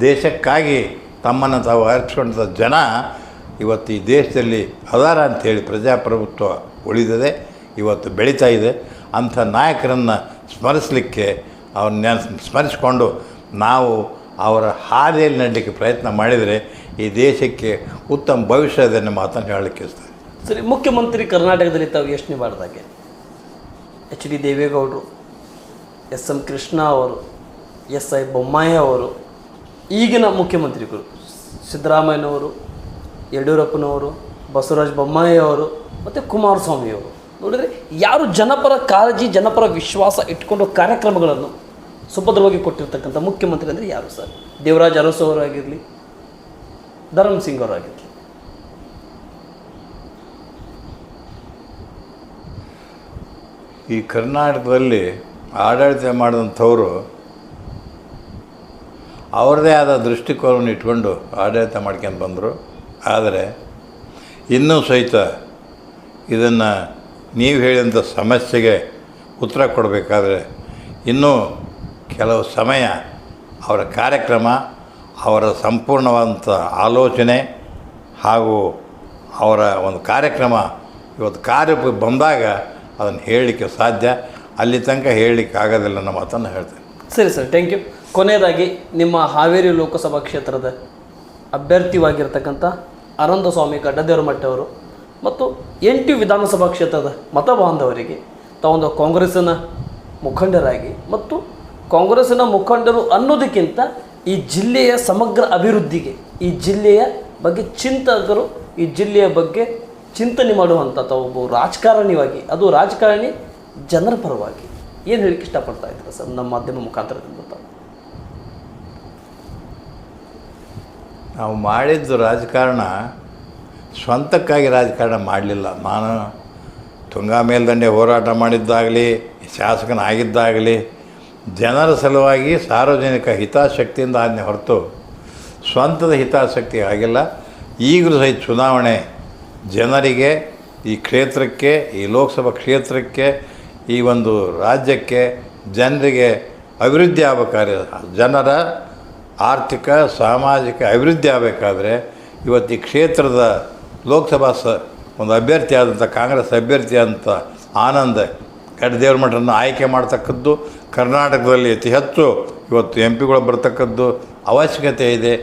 [SPEAKER 2] ದೇಶಕ್ಕಾಗಿ ತಮ್ಮನ್ನು ತಾವು ಅರ್ಪಿಸ್ಕೊಂಡ ಜನ ಇವತ್ತು ಈ ದೇಶದಲ್ಲಿ ಅದಾರ ಅಂಥೇಳಿ ಪ್ರಜಾಪ್ರಭುತ್ವ ಉಳಿದಿದೆ. ಇವತ್ತು ಬೆಳೀತಾ ಇದೆ. ಅಂಥ ನಾಯಕರನ್ನು ಸ್ಮರಿಸಲಿಕ್ಕೆ ಅವ್ರನ್ನ ಸ್ಮರಿಸಿಕೊಂಡು ನಾವು ಅವರ ಹಾದಿಯಲ್ಲಿ ನಡಲಿಕ್ಕೆ ಪ್ರಯತ್ನ ಮಾಡಿದರೆ ಈ ದೇಶಕ್ಕೆ ಉತ್ತಮ ಭವಿಷ್ಯ ಇದೆ ಅನ್ನೋ ಮಾತನ್ನು ಹೇಳಲಿಕ್ಕೆ
[SPEAKER 1] ಸರಿ, ಮುಖ್ಯಮಂತ್ರಿ ಕರ್ನಾಟಕದಲ್ಲಿ ತಾವು ಯೋಚನೆ ಮಾಡಿದಾಗೆ ಎಚ್ ಡಿ ದೇವೇಗೌಡರು ಎಸ್ ಎಂ ಕೃಷ್ಣ ಅವರು ಎಸ್ ಐ ಬೊಮ್ಮಾಯಿ ಅವರು, ಈಗಿನ ಮುಖ್ಯಮಂತ್ರಿಗಳು ಸಿದ್ದರಾಮಯ್ಯನವರು, ಯಡಿಯೂರಪ್ಪನವರು, ಬಸವರಾಜ ಬೊಮ್ಮಾಯಿ ಅವರು, ಮತ್ತು ಕುಮಾರಸ್ವಾಮಿ ಅವರು. ನೋಡಿದರೆ ಯಾರು ಜನಪರ ಕಾಳಜಿ, ಜನಪರ ವಿಶ್ವಾಸ ಇಟ್ಕೊಂಡು ಕಾರ್ಯಕ್ರಮಗಳನ್ನು ಸುಭದ್ರವಾಗಿ ಕೊಟ್ಟಿರ್ತಕ್ಕಂಥ ಮುಖ್ಯಮಂತ್ರಿ ಅಂದರೆ ಯಾರು ಸರ್? ದೇವರಾಜ್ ಅರಸು ಅವರಾಗಿರಲಿ, ಧರ್ಮ ಸಿಂಗ್ ಅವರಾಗಿರಲಿ.
[SPEAKER 2] ಈ ಕರ್ನಾಟಕದಲ್ಲಿ ಆಡಳಿತ ಮಾಡಿದಂಥವರು ಅವರದೇ ಆದ ದೃಷ್ಟಿಕೋನವನ್ನು ಇಟ್ಕೊಂಡು ಆಡಳಿತ ಮಾಡ್ಕೊಂಡು ಬಂದರು. ಆದರೆ ಇನ್ನೂ ಸಹಿತ ಇದನ್ನು ನೀವು ಹೇಳಿದಂಥ ಸಮಸ್ಯೆಗೆ ಉತ್ತರ ಕೊಡಬೇಕಾದ್ರೆ ಇನ್ನೂ ಕೆಲವು ಸಮಯ, ಅವರ ಕಾರ್ಯಕ್ರಮ, ಅವರ ಸಂಪೂರ್ಣವಾದಂಥ ಆಲೋಚನೆ ಹಾಗೂ ಅವರ ಒಂದು ಕಾರ್ಯಕ್ರಮ ಇವತ್ತು ಕಾರ್ಯ ಬಂದಾಗ ಅದನ್ನು ಹೇಳಲಿಕ್ಕೆ ಸಾಧ್ಯ. ಅಲ್ಲಿ ತನಕ ಹೇಳಲಿಕ್ಕೆ ಆಗೋದಿಲ್ಲ ಅನ್ನೋ ಮಾತನ್ನು ಹೇಳ್ತೇನೆ.
[SPEAKER 1] ಸರಿ ಸರ್ ಥ್ಯಾಂಕ್ ಯು ಕೊನೆಯದಾಗಿ ನಿಮ್ಮ ಹಾವೇರಿ ಲೋಕಸಭಾ ಕ್ಷೇತ್ರದ ಅಭ್ಯರ್ಥಿವಾಗಿರ್ತಕ್ಕಂಥ ಆನಂದ ಸ್ವಾಮಿ ಗಡ್ಡದೇವರಮಠ ಅವರು ಮತ್ತು ಎಂಟು ವಿಧಾನಸಭಾ ಕ್ಷೇತ್ರದ ಮತ ಬಾಂಧವರಿಗೆ ತಾವೊಂದು ಕಾಂಗ್ರೆಸ್ಸಿನ ಮುಖಂಡರಾಗಿ ಮತ್ತು ಕಾಂಗ್ರೆಸ್ಸಿನ ಮುಖಂಡರು ಅನ್ನೋದಕ್ಕಿಂತ ಈ ಜಿಲ್ಲೆಯ ಸಮಗ್ರ ಅಭಿವೃದ್ಧಿಗೆ, ಈ ಜಿಲ್ಲೆಯ ಬಗ್ಗೆ ಚಿಂತಕರು, ಈ ಜಿಲ್ಲೆಯ ಬಗ್ಗೆ ಚಿಂತನೆ ಮಾಡುವಂಥ ಒಬ್ಬ ರಾಜಕಾರಣಿಯಾಗಿ, ಅದು ರಾಜಕಾರಣಿ ಜನರ ಪರವಾಗಿ ಏನು ಹೇಳಕ್ಕೆ ಇಷ್ಟಪಡ್ತಾ ಇದ್ದಾರೆ ಸರ್ ನಮ್ಮ ಮಾಧ್ಯಮ ಮುಖಾಂತರದಿಂದ
[SPEAKER 2] ನಾವು ಮಾಡಿದ್ದು ರಾಜಕಾರಣ ಸ್ವಂತಕ್ಕಾಗಿ ರಾಜಕಾರಣ ಮಾಡಲಿಲ್ಲ. ನಾನು ತುಂಗಾ ಮೇಲ್ದಂಡೆ ಹೋರಾಟ ಮಾಡಿದ್ದಾಗಲಿ, ಶಾಸಕನಾಗಿದ್ದಾಗಲಿ, ಜನರ ಸಲುವಾಗಿ ಸಾರ್ವಜನಿಕ ಹಿತಾಸಕ್ತಿಯಿಂದ ಆಜ್ಞೆ ಹೊರತು ಸ್ವಂತದ ಹಿತಾಸಕ್ತಿ ಆಗಿಲ್ಲ. ಈಗಲೂ ಸಹಿತ ಚುನಾವಣೆ ಜನರಿಗೆ, ಈ ಕ್ಷೇತ್ರಕ್ಕೆ, ಈ ಲೋಕಸಭಾ ಕ್ಷೇತ್ರಕ್ಕೆ, ಈ ಒಂದು ರಾಜ್ಯಕ್ಕೆ ಜನರಿಗೆ ಅಭಿವೃದ್ಧಿ ಆಗಬೇಕಾದ್ರೆ, ಜನರ ಆರ್ಥಿಕ, ಸಾಮಾಜಿಕ ಅಭಿವೃದ್ಧಿ ಆಗಬೇಕಾದ್ರೆ ಇವತ್ತು ಈ ಕ್ಷೇತ್ರದ ಲೋಕಸಭಾ ಸ ಒಂದು ಅಭ್ಯರ್ಥಿ ಆದಂಥ ಕಾಂಗ್ರೆಸ್ ಅಭ್ಯರ್ಥಿ ಅಂತ ಆನಂದ್ ಕಡ್ದೇವ್ರ ಮಠನ ಆಯ್ಕೆ ಮಾಡ್ತಕ್ಕದ್ದು ಕರ್ನಾಟಕದಲ್ಲಿ ಅತಿ ಹೆಚ್ಚು ಇವತ್ತು ಎಂ ಪಿಗಳು ಬರ್ತಕ್ಕದ್ದು ಅವಶ್ಯಕತೆ ಇದೆ.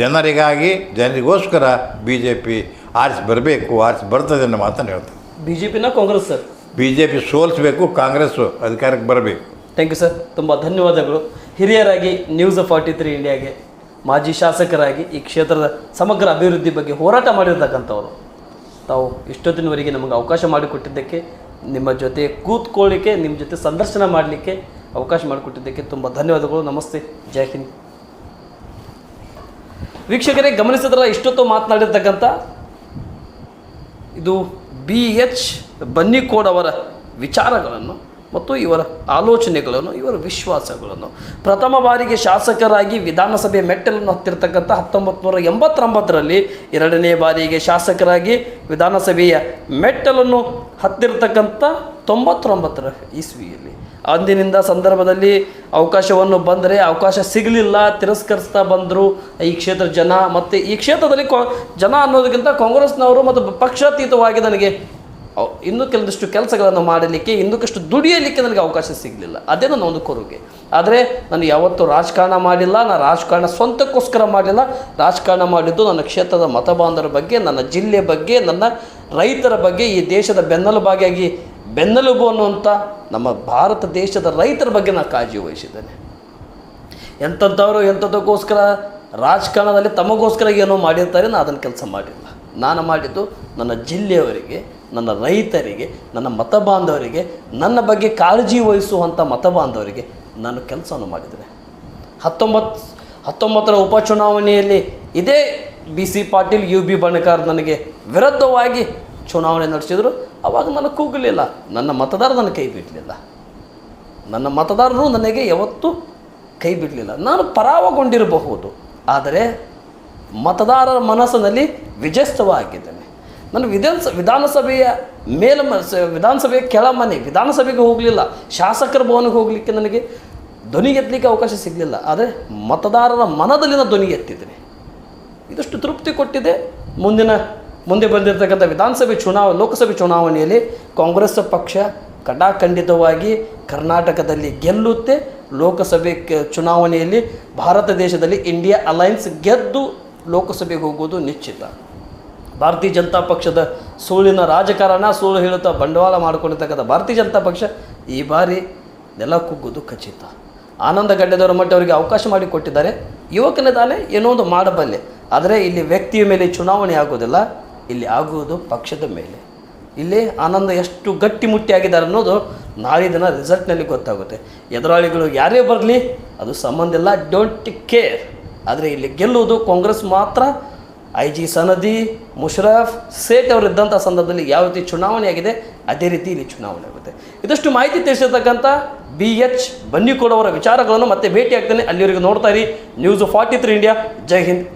[SPEAKER 2] ಜನರಿಗಾಗಿ ಜನರಿಗೋಸ್ಕರ ಬಿ ಜೆ ಪಿ ಆರಿಸಿ ಬರಬೇಕು ಆರಿಸಿ ಬರ್ತದೆ ಅನ್ನೋ ಮಾತನ್ನು ಹೇಳ್ತಾರೆ.
[SPEAKER 1] ಬಿ ಜೆ ಪಿನ Congress sir?
[SPEAKER 2] B J P ಸೋಲಿಸಬೇಕು Congress ಅಧಿಕಾರಕ್ಕೆ ಬರಬೇಕು.
[SPEAKER 1] Thank you sir. ತುಂಬ ಧನ್ಯವಾದಗಳು. ಹಿರಿಯರಾಗಿ ನ್ಯೂಸ್ ಫಾರ್ಟಿ ತ್ರೀ ಇಂಡಿಯಾಗೆ ಮಾಜಿ ಶಾಸಕರಾಗಿ ಈ ಕ್ಷೇತ್ರದ ಸಮಗ್ರ ಅಭಿವೃದ್ಧಿ ಬಗ್ಗೆ ಹೋರಾಟ ಮಾಡಿರ್ತಕ್ಕಂಥವರು. ತಾವು ಇಷ್ಟೊತ್ತಿನವರೆಗೆ ನಮಗೆ ಅವಕಾಶ ಮಾಡಿಕೊಟ್ಟಿದ್ದಕ್ಕೆ, ನಿಮ್ಮ ಜೊತೆ ಕೂತ್ಕೊಳ್ಳಿಕ್ಕೆ, ನಿಮ್ಮ ಜೊತೆ ಸಂದರ್ಶನ ಮಾಡಲಿಕ್ಕೆ ಅವಕಾಶ ಮಾಡಿಕೊಟ್ಟಿದ್ದಕ್ಕೆ ತುಂಬ ಧನ್ಯವಾದಗಳು. ನಮಸ್ತೆ. ಜೈ ಹಿಂದ್. ವೀಕ್ಷಕರೇ ಗಮನಿಸಿದ್ರೆ ಇಷ್ಟೊತ್ತು ಮಾತನಾಡಿರ್ತಕ್ಕಂಥ ಇದು ಬಿ ಎಚ್ ಬನ್ನಿಕೋಡ್ ಅವರ ವಿಚಾರಗಳನ್ನು ಮತ್ತು ಇವರ ಆಲೋಚನೆಗಳನ್ನು, ಇವರ ವಿಶ್ವಾಸಗಳನ್ನು. ಪ್ರಥಮ ಬಾರಿಗೆ ಶಾಸಕರಾಗಿ ವಿಧಾನಸಭೆ ಮೆಟ್ಟಲನ್ನು ಹತ್ತಿರತಕ್ಕಂಥ ಹತ್ತೊಂಬತ್ತು ನೂರ ಎಂಬತ್ತೊಂಬತ್ತರಲ್ಲಿ ಎರಡನೇ ಬಾರಿಗೆ ಶಾಸಕರಾಗಿ ವಿಧಾನಸಭೆಯ ಮೆಟ್ಟಲನ್ನು ಹತ್ತಿರತಕ್ಕಂಥ ತೊಂಬತ್ತೊಂಬತ್ತರ ಇಸ್ವಿಯಲ್ಲಿ. ಅಂದಿನಿಂದ ಸಂದರ್ಭದಲ್ಲಿ ಅವಕಾಶವನ್ನು ಬಂದರೆ ಅವಕಾಶ ಸಿಗಲಿಲ್ಲ, ತಿರಸ್ಕರಿಸ್ತಾ ಬಂದರು ಈ ಕ್ಷೇತ್ರ ಜನ. ಮತ್ತು ಈ ಕ್ಷೇತ್ರದಲ್ಲಿ ಕೊ, ಜನ ಅನ್ನೋದಕ್ಕಿಂತ ಕಾಂಗ್ರೆಸ್ನವರು ಮತ್ತು ಪಕ್ಷಾತೀತವಾಗಿ ನನಗೆ ಇನ್ನೂ ಕೆಲವೊಂದಿಷ್ಟು ಕೆಲಸಗಳನ್ನು ಮಾಡಲಿಕ್ಕೆ ಇನ್ನೂಕಷ್ಟು ದುಡಿಯಲಿಕ್ಕೆ ನನಗೆ ಅವಕಾಶ ಸಿಗಲಿಲ್ಲ. ಅದೇ ನನ್ನ ಒಂದು ಕೊರುಗೆ ಆದರೆ ನಾನು ಯಾವತ್ತೂ ರಾಜಕಾರಣ ಮಾಡಿಲ್ಲ, ನಾನು ರಾಜಕಾರಣ ಸ್ವಂತಕ್ಕೋಸ್ಕರ ಮಾಡಿಲ್ಲ. ರಾಜಕಾರಣ ಮಾಡಿದ್ದು ನನ್ನ ಕ್ಷೇತ್ರದ ಮತಬಾಂಧವರ ಬಗ್ಗೆ, ನನ್ನ ಜಿಲ್ಲೆ ಬಗ್ಗೆ, ನನ್ನ ರೈತರ ಬಗ್ಗೆ, ಈ ದೇಶದ ಬೆನ್ನೆಲುಬಾಗಿಯಾಗಿ ಬೆನ್ನೆಲುಬು ಅನ್ನುವಂಥ ನಮ್ಮ ಭಾರತ ದೇಶದ ರೈತರ ಬಗ್ಗೆ ನಾನು ಕಾಳಜಿ ವಹಿಸಿದ್ದೇನೆ. ಎಂಥದ್ದವರು ಎಂಥದ್ದಕ್ಕೋಸ್ಕರ ರಾಜಕಾರಣದಲ್ಲಿ ತಮಗೋಸ್ಕರ ಏನೋ ಮಾಡಿರ್ತಾರೆ, ನಾನು ಅದನ್ನು ಕೆಲಸ ಮಾಡಿಲ್ಲ. ನಾನು ಮಾಡಿದ್ದು ನನ್ನ ಜಿಲ್ಲೆಯವರಿಗೆ ನನ್ನ ರೈತರಿಗೆ, ನನ್ನ ಮತ ಬಾಂಧವರಿಗೆ, ನನ್ನ ಬಗ್ಗೆ ಕಾಳಜಿ ವಹಿಸುವಂಥ ಮತ ಬಾಂಧವರಿಗೆ ನಾನು ಕೆಲಸವನ್ನು ಮಾಡಿದರೆ ಹತ್ತೊಂಬತ್ತು ಹತ್ತೊಂಬತ್ತರ ಉಪಚುನಾವಣೆಯಲ್ಲಿ ಇದೇ B C Patil, U B Banakar ನನಗೆ ವಿರುದ್ಧವಾಗಿ ಚುನಾವಣೆ ನಡೆಸಿದರು. ಅವಾಗ ನನಗೆ ಕೂಗಲಿಲ್ಲ. ನನ್ನ ಮತದಾರ ನನ್ನ ಕೈ ಬಿಡಲಿಲ್ಲ. ನನ್ನ ಮತದಾರರು ನನಗೆ ಯಾವತ್ತೂ ಕೈ ಬಿಡಲಿಲ್ಲ. ನಾನು ಪರಾವಗೊಂಡಿರಬಹುದು. ಆದರೆ ಮತದಾರರ ಮನಸ್ಸಿನಲ್ಲಿ ವಿಜಯಸ್ತವಾಗಿದ್ದೇನೆ ನಾನು ವಿಧಾನಸ, ವಿಧಾನಸಭೆಯ ಮೇಲ ವಿಧಾನಸಭೆಯ ಕೆಳಮನೆ ವಿಧಾನಸಭೆಗೆ ಹೋಗಲಿಲ್ಲ. ಶಾಸಕರ ಭವನಕ್ಕೆ ಹೋಗಲಿಕ್ಕೆ ನನಗೆ ಧ್ವನಿ ಎತ್ತಲಿಕ್ಕೆ ಅವಕಾಶ ಸಿಗಲಿಲ್ಲ. ಆದರೆ ಮತದಾರರ ಮನದಲ್ಲಿ ನಾನು ಧ್ವನಿ ಎತ್ತಿದ್ದೇನೆ. ಇದಷ್ಟು ತೃಪ್ತಿ ಕೊಟ್ಟಿದೆ. ಮುಂದಿನ, ಮುಂದೆ ಬಂದಿರತಕ್ಕಂಥ ವಿಧಾನಸಭೆ ಚುನಾವ, ಲೋಕಸಭೆ ಚುನಾವಣೆಯಲ್ಲಿ ಕಾಂಗ್ರೆಸ್ ಪಕ್ಷ ಕಡಾಖಂಡಿತವಾಗಿ ಕರ್ನಾಟಕದಲ್ಲಿ ಗೆಲ್ಲುತ್ತೆ. ಲೋಕಸಭೆ ಚುನಾವಣೆಯಲ್ಲಿ ಭಾರತ ದೇಶದಲ್ಲಿ ಇಂಡಿಯಾ ಅಲೈನ್ಸ್ ಗೆದ್ದು ಲೋಕಸಭೆಗೆ ಹೋಗುವುದು ನಿಶ್ಚಿತ. ಭಾರತೀಯ ಜನತಾ ಪಕ್ಷದ ಸುಳ್ಳಿನ ರಾಜಕಾರಣ, ಸುಳ್ಳು ಹೇಳುತ್ತಾ ಬಂಡವಾಳ ಮಾಡಿಕೊಂಡಿರ್ತಕ್ಕಂಥ ಭಾರತೀಯ ಜನತಾ ಪಕ್ಷ ಈ ಬಾರಿ ನೆಲ ಕುಗ್ಗುವುದು ಖಚಿತ. ಆನಂದ ಗಡ್ಡೆದವರ ಮಟ್ಟ ಅವರಿಗೆ ಅವಕಾಶ ಮಾಡಿಕೊಟ್ಟಿದ್ದಾರೆ ಯುವಕನಿದ್ದಾನೆ ಏನೋ ಒಂದು ಮಾಡಬಲ್ಲೆ. ಆದರೆ ಇಲ್ಲಿ ವ್ಯಕ್ತಿಯ ಮೇಲೆ ಚುನಾವಣೆ ಆಗೋದಿಲ್ಲ. ಇಲ್ಲಿ ಆಗುವುದು ಪಕ್ಷದ ಮೇಲೆ. ಇಲ್ಲಿ ಆನಂದ ಎಷ್ಟು ಗಟ್ಟಿಮುಟ್ಟಿಯಾಗಿದ್ದಾರೆ ಅನ್ನೋದು ನಾಳೆ ದಿನ ರಿಸಲ್ಟ್ನಲ್ಲಿ ಗೊತ್ತಾಗುತ್ತೆ. ಎದುರಾಳಿಗಳು ಯಾರೇ ಬರಲಿ ಅದು ಸಂಬಂಧ ಇಲ್ಲ. ಡೋಂಟ್ ಕೇರ್ ಆದರೆ ಇಲ್ಲಿ ಗೆಲ್ಲುವುದು ಕಾಂಗ್ರೆಸ್ ಮಾತ್ರ. ಐ ಜಿ ಸನದಿ, ಮುಷರಫ್, ಸೇಠ್ ಅವರಿದ್ದಂಥ ಸಂದರ್ಭದಲ್ಲಿ ಯಾವ ರೀತಿ ಚುನಾವಣೆ ಆಗಿದೆ, ಅದೇ ರೀತಿ ಇಲ್ಲಿ ಚುನಾವಣೆ ಆಗುತ್ತೆ. ಇದಷ್ಟು ಮಾಹಿತಿ ತಿಳಿಸಿರ್ತಕ್ಕಂಥ ಬಿ ಎಚ್ ಬನ್ನಿಕೋಡವರ ವಿಚಾರಗಳನ್ನು ಮತ್ತೆ ಭೇಟಿ ಆಗ್ತೇನೆ ಅಲ್ಲಿವರೆಗೂ ನೋಡ್ತಾ ಇರಿ. ನ್ಯೂಸ್ ಫಾರ್ಟಿ ತ್ರೀ ಇಂಡಿಯಾ ಜೈ ಹಿಂದ್.